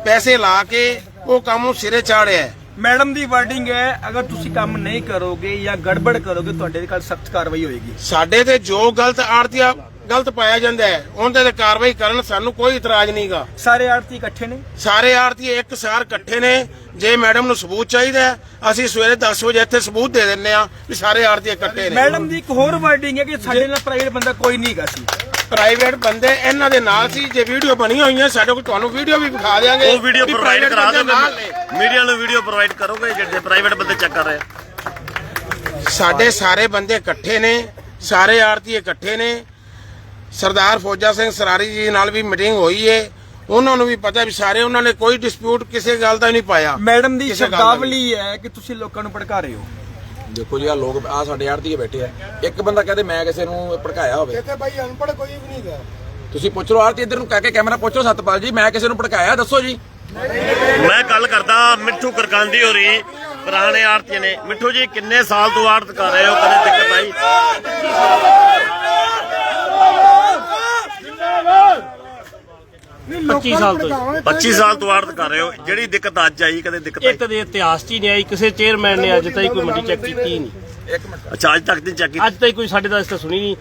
ਪੈਸੇ ਲਾ ਕੇ ਉਹ ਕੰਮ ਨੂੰ ਸਿਰੇ ਚਾੜਿਆ ਮੈਡਮ ਦੀ ਵਰਡਿੰਗ ਹੈ ਅਗਰ ਤੁਸੀਂ ਕੰਮ ਨਹੀਂ ਕਰੋਗੇ ਜਾਂ ਗੜਬੜ ਕਰੋਗੇ ਤੁਹਾਡੇ ਤੇ ਕੱਲ ਸਖਤ ਕਾਰਵਾਈ ਹੋਏਗੀ। ਸਾਡੇ ਤੇ ਜੋ ਗਲਤ ਆੜਤੀਆ ਗਲਤ ਪਾਇਆ ਜਾਂਦਾ ਹੈ ਉਹਦੇ ਤੇ ਕਾਰਵਾਈ ਕਰਨ ਸਾਨੂੰ ਕੋਈ ਇਤਰਾਜ਼ ਨਹੀਂਗਾ ਸਾਰੇ ਆੜਤੀ ਇਕੱਠੇ ਨੇ? ਸਾਰੇ ਆੜਤੀ ਇੱਕ ਸਾਰ ਇਕੱਠੇ ਨੇ ਜੇ ਮੈਡਮ ਨੂੰ ਸਬੂਤ ਚਾਹੀਦਾ ਹੈ, ਅਸੀਂ ਸਵੇਰੇ 10 ਵਜੇ ਇੱਥੇ ਸਬੂਤ ਦੇ ਦਿੰਨੇ ਆ ਵੀ ਸਾਰੇ ਆੜਤੀ ਇਕੱਠੇ ਨੇ। ਮੈਡਮ ਦੀ ਇੱਕ ਹੋਰ ਵਰਡਿੰਗ ਹੈ ਕਿ ਸਾਡੇ ਨਾਲ ਪ੍ਰਾਈਵੇਟ ਬੰਦਾ ਕੋਈ ਨਹੀਂ ਹੈਗਾ ਸੀ। ਪ੍ਰਾਈਵੇਟ ਬੰਦੇ ਇਹਨਾਂ ਦੇ ਨਾਲ ਸੀ ਜੇ ਵੀਡੀਓ ਬਣੀ ਹੋਈਆਂ ਸਾਡੇ ਕੋਲ ਤੁਹਾਨੂੰ ਵੀਡੀਓ ਵੀ ਵਿਖਾ ਦਿਆਂਗੇ। ਉਹ ਵੀਡੀਓ ਵੀ ਪ੍ਰੋਵਾਈਡ ਕਰਾ ਦਿਓ। ਮੀਡੀਆ ਨੂੰ। ਵੀਡੀਓ ਪ੍ਰੋਵਾਈਡ ਕਰੋਗੇ ਜਿਹੜੇ ਪ੍ਰਾਈਵੇਟ ਬੰਦੇ ਚੈੱਕ ਕਰ ਰਹੇ ਆ। ਸਾਡੇ ਸਾਰੇ ਬੰਦੇ ਇਕੱਠੇ ਨੇ ਸਾਰੇ ਆੜਤੀ ਇਕੱਠੇ ਨੇ। ਸਰਦਾਰ ਫੌਜਾ ਸਿੰਘ ਸਰਾਰੀ ਜੀ ਨਾਲ ਵੀ ਮੀਟਿੰਗ ਹੋਈ ਏ। ਉਹਨਾਂ ਨੂੰ ਵੀ ਪਤਾ ਵੀ ਸਾਰੇ ਉਹਨਾਂ ਨੇ ਕੋਈ ਡਿਸਪਿਊਟ ਕਿਸੇ ਗੱਲ ਦਾ ਨਹੀਂ ਪਾਇਆ। ਮੈਡਮ ਦਾ ਸ਼ਬਦਾਵਲੀ ਹੈ ਕਿ ਤੁਸੀਂ ਲੋਕਾਂ ਨੂੰ ਭੜਕਾ ਰਹੇ ਹੋ। ਦੇਖੋ ਜੀ ਆ ਲੋਕ ਆ ਸਾਡੇ ਆੜਤੀਏ ਬੈਠੇ ਆ। ਇੱਕ ਬੰਦਾ ਕਹਦੇ ਮੈਂ ਕਿਸੇ ਨੂੰ ਭੜਕਾਇਆ ਹੋਵੇ। ਇੱਥੇ ਬਾਈ ਅਨਪੜ ਕੋਈ ਵੀ ਨਹੀਂ ਗਾ। ਤੁਸੀਂ ਪੁੱਛ ਲਓ ਆੜਤੀ ਇੱਧਰ ਨੂੰ ਕਹਿ ਕੇ ਕੈਮਰਾ ਪੁੱਛੋ ਸਤਪਾਲ ਜੀ ਮੈਂ ਕਿਸੇ ਨੂੰ ਭੜਕਾਇਆ ਦੱਸੋ ਜੀ। ਮੈਂ ਗੱਲ ਕਰਦਾ ਮਿੱਠੂ ਕਰਕਾਂਦੀ ਹੋਰੀ ਪੁਰਾਣੇ ਆੜਤੀ ਨੇ। ਮਿੱਠੂ ਜੀ ਕਿੰਨੇ ਸਾਲ ਤੋਂ ਆੜਤ ਕਰ ਰਹੇ ਹੋ? ਕਦੇ ਦਿੱਕਤ ਆਈ? 25 ਸਾਲ ਤੋਂ 25 ਸਾਲ ਤੋਂ ਆੜਤ ਕਰ ਰਹੇ ਹੋ। ਜਿਹੜੀ ਦਿੱਕਤ ਅੱਜ ਆਈ ਕਦੇ ਦਿੱਕਤ ਆਈ? ਇੱਕ ਦੇ ਇਤਿਹਾਸ 'ਚ ਹੀ ਨਹੀਂ ਆਈ ਕਿਸੇ ਚੇਅਰਮੈਨ ਨੇ ਅੱਜ ਤਾਈਂ ਕੋਈ ਮੰਡੀ ਚੈੱਕ ਕੀਤੀ ਹੀ ਨਹੀਂ ਅੱਛਾ ਅੱਜ ਤੱਕ ਦੀ ਚੱਕ ਕੀਤੀ? ਅੱਜ ਤਾਈਂ ਕੋਈ ਸਾਡੇ ਦਾ ਇਸ ਤਾਂ ਸੁਣੀ ਨਹੀਂ।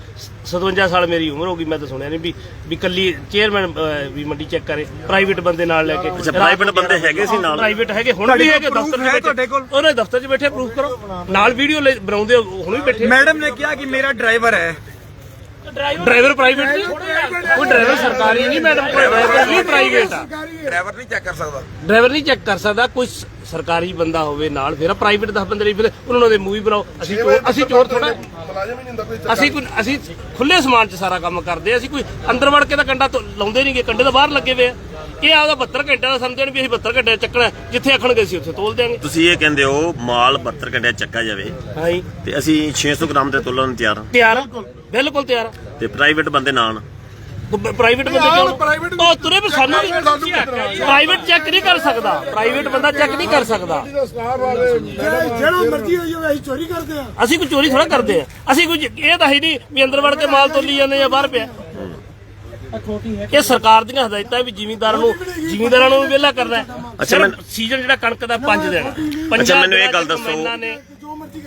57 ਸਾਲ ਮੇਰੀ ਉਮਰ ਹੋ ਗਈ ਮੈਂ ਤਾਂ ਸੁਣਿਆ ਨਹੀਂ ਵੀ ਵੀ ਕੱਲੀ ਚੇਅਰਮੈਨ ਵੀ ਮੰਡੀ ਚੈੱਕ ਕਰੇ ਪ੍ਰਾਈਵੇਟ ਬੰਦੇ ਨਾਲ ਲੈ ਕੇ। ਅੱਛਾ ਪ੍ਰਾਈਵੇਟ ਬੰਦੇ ਹੈਗੇ ਸੀ ਨਾਲ? ਪ੍ਰਾਈਵੇਟ ਹੈਗੇ ਹੁਣ ਵੀ ਹੈਗੇ ਦਫ਼ਤਰ 'ਚ ਬੈਠੇ। ਉਹਨੇ ਦਫ਼ਤਰ 'ਚ ਬੈਠੇ ਪ੍ਰੂਫ ਕਰੋ। ਨਾਲ ਵੀਡੀਓ ਬਣਾਉਂਦੇ ਹੁਣ ਵੀ ਬੈਠੇ। ਮੈਡਮ ਨੇ ਕਿਹਾ ਕਿ ਮੇਰਾ ਡਰਾਈਵਰ ਹੈ। ਡਰਾਈਵਰ ਪ੍ਰਾਈਵੇਟ ਨਹੀਂ ਕੋਈ ਡਰਾਈਵਰ ਸਰਕਾਰੀ ਨਹੀਂ ਮੈਡਮ ਕੋਈ ਡਰਾਈਵਰ ਨਹੀਂ ਪ੍ਰਾਈਵੇਟ ਆ ਡਰਾਈਵਰ ਨਹੀਂ ਚੈੱਕ ਕਰ ਸਕਦਾ। ਡਰਾਈਵਰ ਨਹੀਂ ਚੈੱਕ ਕਰ ਸਕਦਾ ਕੋਈ ਸਰਕਾਰੀ ਬੰਦਾ ਹੋਵੇ ਨਾਲ ਫਿਰ ਪ੍ਰਾਈਵੇਟ 10 ਬੰਦੇ ਲਈ ਫਿਰ ਉਹਨਾਂ ਦੇ ਮੂਵੀ ਬਣਾਓ। ਅਸੀਂ ਚੋਰ ਅਸੀਂ ਚੋਰ ਥੋੜਾ ਮੁਲਾਜ਼ਮ ਹੀ ਨਹੀਂ ਹੁੰਦਾ ਕੋਈ ਅਸੀਂ ਕੋਈ ਅਸੀਂ ਖੁੱਲੇ ਸਮਾਨ 'ਚ ਸਾਰਾ ਕੰਮ ਕਰਦੇ ਆ ਅਸੀਂ ਕੋਈ ਅੰਦਰ ਵੜ ਕੇ ਤਾਂ ਕੰਡਾ ਲਾਉਂਦੇ ਨਹੀਂਗੇ ਕੰਡੇ ਤਾਂ ਬਾਹਰ ਲੱਗੇ ਹੋਏ ਆ। ਇਹ ਆਪਦਾ 72 ਘੰਟੇ ਦਾ ਸਮਝਣ ਵੀ ਅਸੀਂ 72 ਘੰਟੇ ਚੱਕਣਾ ਜਿੱਥੇ ਆਖਣਗੇ ਅਸੀਂ ਉੱਥੇ ਤੋਲ ਦਿਆਂਗੇ। ਤੁਸੀਂ ਇਹ ਕਹਿੰਦੇ ਹੋ ਮਾਲ 72 ਘੰਟੇ ਚੱਕਾ ਜਾਵੇ। ਹਾਂਜੀ ਤੇ ਅਸੀਂ 600 ਗ੍ਰਾਮ ਤੇ ਤੋਲਣ ਨੂੰ ਤਿਆਰ ਹਾਂ। ਤਿਆਰ? ਬਿਲਕੁਲ ਤਿਆਰ। ਤੇ ਪ੍ਰਾਈਵੇਟ ਬੰਦੇ ਨਾਲ। ਪ੍ਰਾਈਵੇਟ ਬੰਦੇ ਕਿਉਂ? ਉਹ ਤੁਰੇ ਵੀ ਸਾਨੂੰ ਪ੍ਰਾਈਵੇਟ ਚੈੱਕ ਨਹੀਂ ਕਰ ਸਕਦਾ। ਪ੍ਰਾਈਵੇਟ ਬੰਦਾ ਚੈੱਕ ਨਹੀਂ ਕਰ ਸਕਦਾ। ਜਿਹੜਾ ਮਰਜ਼ੀ ਹੋ ਜਾਵੇ ਅਸੀਂ ਚੋਰੀ ਕਰਦੇ ਆ ਅਸੀਂ ਕੋਈ ਚੋਰੀ ਥੋੜਾ ਕਰਦੇ ਆ ਅਸੀਂ ਕੋਈ ਇਹ ਤਾਂ ਹੈ ਨਹੀਂ ਵੀ ਅੰਦਰ ਵੜ ਕੇ ਮਾਲ ਤੋਲੀ ਜਾਂਦੇ ਆ ਬਾਹਰ ਪਿਆ। ਇਹ ਸਰਕਾਰ ਦੀਆਂ ਹਦਾਇਤਾਂ ਵੀ ਜ਼ਿਮੀਂਦਾਰਾਂ ਨੂੰ ਜ਼ਿਮੀਂਦਾਰਾਂ ਨੂੰ ਵਿਹਲਾ ਕਰਨਾ ਹੈ। ਅੱਛਾ, ਮੈਨੂੰ- ਸੀਜ਼ਨ ਜਿਹੜਾ ਕਣਕ ਦਾ 5 ਦਿਨ। ਪੰਜਾਂ ਅੱਛਾ, ਮੈਨੂੰ ਇਹ ਗੱਲ ਦੱਸੋ।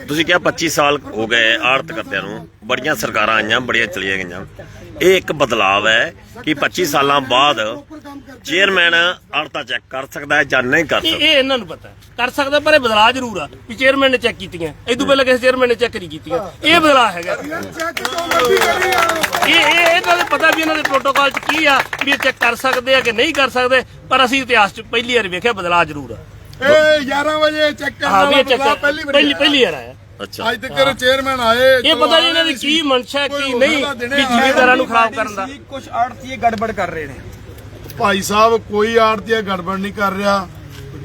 ਤੁਸੀਂ ਕਿਹਾ 25 ਸਾਲ ਹੋ ਗਏ ਆੜਤ ਕਰਦਿਆਂ ਨੂੰ। ਬੜੀਆਂ ਸਰਕਾਰਾਂ ਆਈਆਂ ਬੜੀਆਂ ਚਲੀਆਂ ਗਈਆਂ। ਇਹ ਇੱਕ ਬਦਲਾਵ ਹੈ ਕਿ 25 ਸਾਲਾਂ ਬਾਅਦ ਚੇਅਰਮੈਨ ਆੜਤਾ ਚੈੱਕ ਕਰ ਸਕਦਾ ਹੈ ਜਾਂ ਨਹੀਂ ਕਰ ਇਹ ਸਕਦਾ। ਇਹ ਇਹਨਾਂ ਨੂੰ ਪਤਾ ਹੈ। ਕਰ ਸਕਦਾ ਪਰ ਇਹ ਬਦਲਾਅ ਜ਼ਰੂਰ ਆ ਵੀ ਚੇਅਰਮੈਨ ਨੇ ਚੈੱਕ ਕੀਤੀਆਂ। ਇਦੋਂ ਪਹਿਲਾਂ ਕਿਸੇ ਚੇਅਰਮੈਨ ਨੇ ਚੈੱਕ ਨਹੀਂ ਕੀਤੀਆਂ। ਇਹ ਬਦਲਾਅ ਹੈਗਾ। ਇਹ ਇਹ ਇਹਨਾਂ ਨੂੰ ਪਤਾ ਵੀ ਇਹਨਾਂ ਦੇ ਪ੍ਰੋਟੋਕਾਲ 'ਚ ਕੀ ਆ ਵੀ ਇਹ ਚੈੱਕ ਕਰ ਸਕਦੇ ਆ ਕਿ ਨਹੀਂ ਕਰ ਸਕਦੇ ਪਰ ਅਸੀਂ ਇਤਿਹਾਸ 'ਚ ਪਹਿਲੀ ਵਾਰ ਵੇਖਿਆ ਬਦਲਾਅ ਜ਼ਰੂਰ ਆ। ਇਹ 11 ਵਜੇ ਚੈੱਕ ਕਰਨ ਹਾਂ ਵੀ ਵਾਲਾ ਇਹ ਚੈੱਕ ਬਦਲਾਅ ਪਹਿਲੀ ਵਾਰੀ ਪਹਿਲੀ ਪਹਿਲੀ ਵਾਰ ਆਇਆ। ਅੱਛਾ। ਅੱਜ ਤੱਕ ਚੇਅਰਮੈਨ ਆਏ ਇਹ ਪਤਾ ਨਹੀਂ ਇਹਨਾਂ ਦੀ ਕੀ ਮਨਸ਼ਾ ਹੈ, ਕੀ ਨਹੀਂ ਵੀ ਜ਼ਿਮੀਂਦਾਰਾਂ ਨੂੰ ਖਰਾਬ ਕਰਨ ਦਾ। ਕੁਝ ਆੜਤੀਏ ਗੜਬੜ ਕਰ ਰਹੇ ਨੇ। ਭਾਈ ਸਾਹਿਬ ਕੋਈ ਆੜਤੀਆ ਗੜਬੜ ਨਹੀਂ ਕਰ ਰਿਹਾ।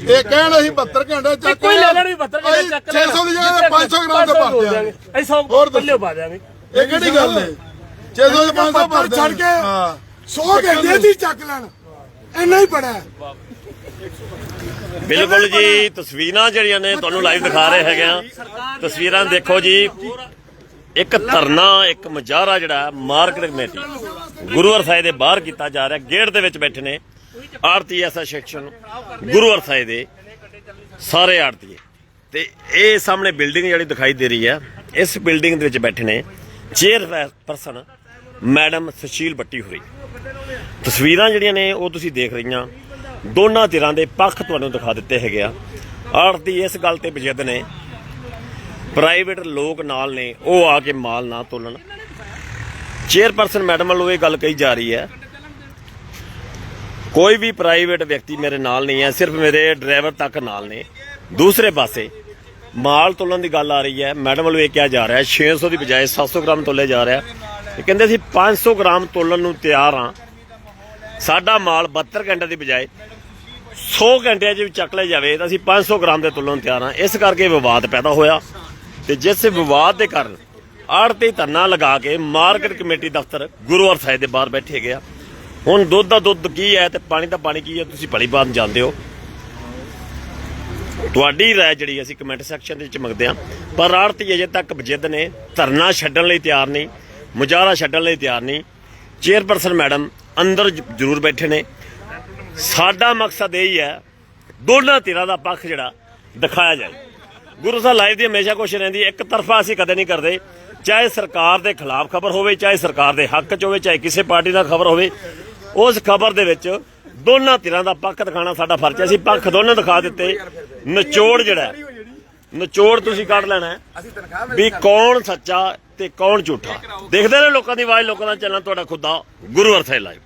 ਇਹ ਕਹਿਣ ਅਸੀਂ 72 ਘੰਟੇ ਚੱਕ ਕੋਈ ਲੈ ਲੈਣ ਵੀ 72 ਘੰਟੇ ਚੱਕ 600 ਦੀ ਜਗ੍ਹਾ ਤੇ 500 ਗ੍ਰਾਮ ਤੇ ਭਰ ਦਿਆਂਗੇ। ਅਸੀਂ 100 ਹੋਰ ਦੱਸੋ। ਪੱਲੇ ਪਾ ਦਿਆਂਗੇ। ਇਹ ਕਿਹੜੀ ਗੱਲ ਹੈ? 600 ਦੇ 500 ਭਰ ਛੱਡ ਕੇ ਹਾਂ। 100 ਘੰਟੇ ਦੀ ਚੱਕ ਲੈਣ। ਇੰਨਾ ਹੀ ਬੜਾ ਬਿਲਕੁਲ ਜੀ ਤਸਵੀਰਾਂ ਜਿਹੜੀਆਂ ਨੇ ਤੁਹਾਨੂੰ ਲਾਈਵ ਦਿਖਾ ਰਹੇ ਹੈਗੇ ਆ। ਤਸਵੀਰਾਂ ਦੇਖੋ ਜੀ ਇੱਕ ਧਰਨਾ ਇੱਕ ਮੁਜ਼ਾਹਰਾ ਜਿਹੜਾ ਮਾਰਕੀਟ ਕਮੇਟੀ ਗੁਰੂਵਰ ਸਾਹਿਬ ਦੇ ਬਾਹਰ ਕੀਤਾ ਜਾ ਰਿਹਾ ਗੇਟ ਦੇ ਵਿੱਚ ਬੈਠੇ ਨੇ ਆਰਤੀ ਐਸੋਸੀਏਸ਼ਨ ਗੁਰੂਵਰ ਸਾਹਿਬ ਦੇ ਸਾਰੇ ਆੜਤੀਏ ਤੇ ਇਹ ਸਾਹਮਣੇ ਬਿਲਡਿੰਗ ਜਿਹੜੀ ਦਿਖਾਈ ਦੇ ਰਹੀ ਹੈ ਇਸ ਬਿਲਡਿੰਗ ਦੇ ਵਿੱਚ ਬੈਠੇ ਨੇ chairperson madam Sushil Batti ਹੋਰੀ। ਤਸਵੀਰਾਂ ਜਿਹੜੀਆਂ ਨੇ ਉਹ ਤੁਸੀਂ ਦੇਖ ਰਹੀਆਂ। ਦੋਨਾਂ ਧਿਰਾਂ ਦੇ ਪੱਖ ਤੁਹਾਨੂੰ ਦਿਖਾ ਦਿੱਤੇ ਹੈਗੇ ਆ। ਆੜਤੀ ਇਸ ਗੱਲ ਤੇ ਬਜਿੱਦ ਨੇ ਪ੍ਰਾਈਵੇਟ ਲੋਕ ਨਾਲ ਨੇ, ਉਹ ਆ ਕੇ ਮਾਲ ਨਾ ਤੋਲਣ। ਚੇਅਰਪਰਸਨ ਮੈਡਮ ਵੱਲੋਂ ਇਹ ਗੱਲ ਕਹੀ ਜਾ ਰਹੀ ਹੈ, ਕੋਈ ਵੀ ਪ੍ਰਾਈਵੇਟ ਵਿਅਕਤੀ ਮੇਰੇ ਨਾਲ ਨਹੀਂ ਹੈ, ਸਿਰਫ ਮੇਰੇ ਡਰਾਈਵਰ ਤੱਕ ਨਾਲ ਨੇ। ਦੂਸਰੇ ਪਾਸੇ, ਮਾਲ ਤੋਲਣ ਦੀ ਗੱਲ ਆ ਰਹੀ ਹੈ ਮੈਡਮ ਵੱਲੋਂ ਇਹ ਕਿਹਾ ਜਾ ਰਿਹਾ ਹੈ 600 ਦੀ ਬਜਾਏ 700 ਗ੍ਰਾਮ ਤੋਲੇ ਜਾ ਰਿਹਾ ਇਹ ਕਹਿੰਦੇ ਅਸੀਂ 500 ਗ੍ਰਾਮ ਤੋਲਣ ਨੂੰ ਤਿਆਰ ਹਾਂ। ਸਾਡਾ ਮਾਲ 72 ਘੰਟੇ ਦੀ ਬਜਾਏ 100 ਘੰਟਿਆਂ 'ਚ ਵੀ ਚੱਕ ਲਿਆ ਜਾਵੇ ਤਾਂ ਅਸੀਂ 500 ਗ੍ਰਾਮ ਦੇ ਤੁਲਣ ਨੂੰ ਤਿਆਰ ਹਾਂ। ਇਸ ਕਰਕੇ ਵਿਵਾਦ ਪੈਦਾ ਹੋਇਆ ਤੇ ਜਿਸ ਵਿਵਾਦ ਦੇ ਕਾਰਨ ਆੜਤੀ ਧਰਨਾ ਲਗਾ ਕੇ ਮਾਰਕੀਟ ਕਮੇਟੀ ਦਫ਼ਤਰ ਗੁਰੂਵਾਰ ਸਾਹਿਬ ਦੇ ਬਾਹਰ ਬੈਠੇ ਗਿਆ ਹੁਣ ਦੁੱਧ ਦਾ ਦੁੱਧ ਕੀ ਹੈ ਤੇ ਪਾਣੀ ਦਾ ਪਾਣੀ ਕੀ ਹੈ, ਤੁਸੀਂ ਭਲੀ ਬਾਤ ਜਾਣਦੇ ਹੋ। ਤੁਹਾਡੀ ਰਾਏ ਜਿਹੜੀ ਅਸੀਂ ਕਮੈਂਟ ਸੈਕਸ਼ਨ ਦੇ ਵਿੱਚ ਮੰਗਦੇ ਹਾਂ। ਪਰ ਆੜਤੀ ਅਜੇ ਤੱਕ ਬਜਿੱਦ ਨੇ ਧਰਨਾ ਛੱਡਣ ਲਈ ਤਿਆਰ ਨਹੀਂ, ਮੁਜ਼ਾਹਰਾ ਛੱਡਣ ਲਈ ਤਿਆਰ ਨਹੀਂ। ਚੇਅਰਪਰਸਨ ਮੈਡਮ ਅੰਦਰ ਜ਼ਰੂਰ ਬੈਠੇ ਨੇ। ਸਾਡਾ ਮਕਸਦ ਇਹ ਹੀ ਹੈ ਦੋਨਾਂ ਧਿਰਾਂ ਦਾ ਪੱਖ ਜਿਹੜਾ ਦਿਖਾਇਆ ਜਾਏ। ਗੁਰੂ ਸਾਹਿਬ ਲਾਈਵ ਦੀ ਹਮੇਸ਼ਾ ਕੋਸ਼ਿਸ਼ ਰਹਿੰਦੀ ਇੱਕ ਤਰਫਾ ਅਸੀਂ ਕਦੇ ਨਹੀਂ ਕਰਦੇ। ਚਾਹੇ ਸਰਕਾਰ ਦੇ ਖਿਲਾਫ ਖਬਰ ਹੋਵੇ ਚਾਹੇ ਸਰਕਾਰ ਦੇ ਹੱਕ 'ਚ ਹੋਵੇ ਚਾਹੇ ਕਿਸੇ ਪਾਰਟੀ ਦਾ ਖਬਰ ਹੋਵੇ ਉਸ ਖਬਰ ਦੇ ਵਿੱਚ ਦੋਨਾਂ ਧਿਰਾਂ ਦਾ ਪੱਖ ਦਿਖਾਣਾ ਸਾਡਾ ਫਰਜ਼ ਹੈ। ਅਸੀਂ ਪੱਖ ਦੋਨੋਂ ਦਿਖਾ ਦਿੱਤੇ। ਨਿਚੋੜ ਜਿਹੜਾ ਨਿਚੋੜ ਤੁਸੀਂ ਕੱਢ ਲੈਣਾ ਵੀ ਕੌਣ ਸੱਚਾ ਤੇ ਕੌਣ ਝੂਠਾ? ਦੇਖਦੇ ਨੇ ਲੋਕਾਂ ਦੀ ਆਵਾਜ਼, ਲੋਕਾਂ ਦਾ ਚੱਲਣਾ ਤੁਹਾਡਾ ਖੁਦਾ ਗੁਰੂ ਅਰਥ ਹੈ ਲਾਈਵ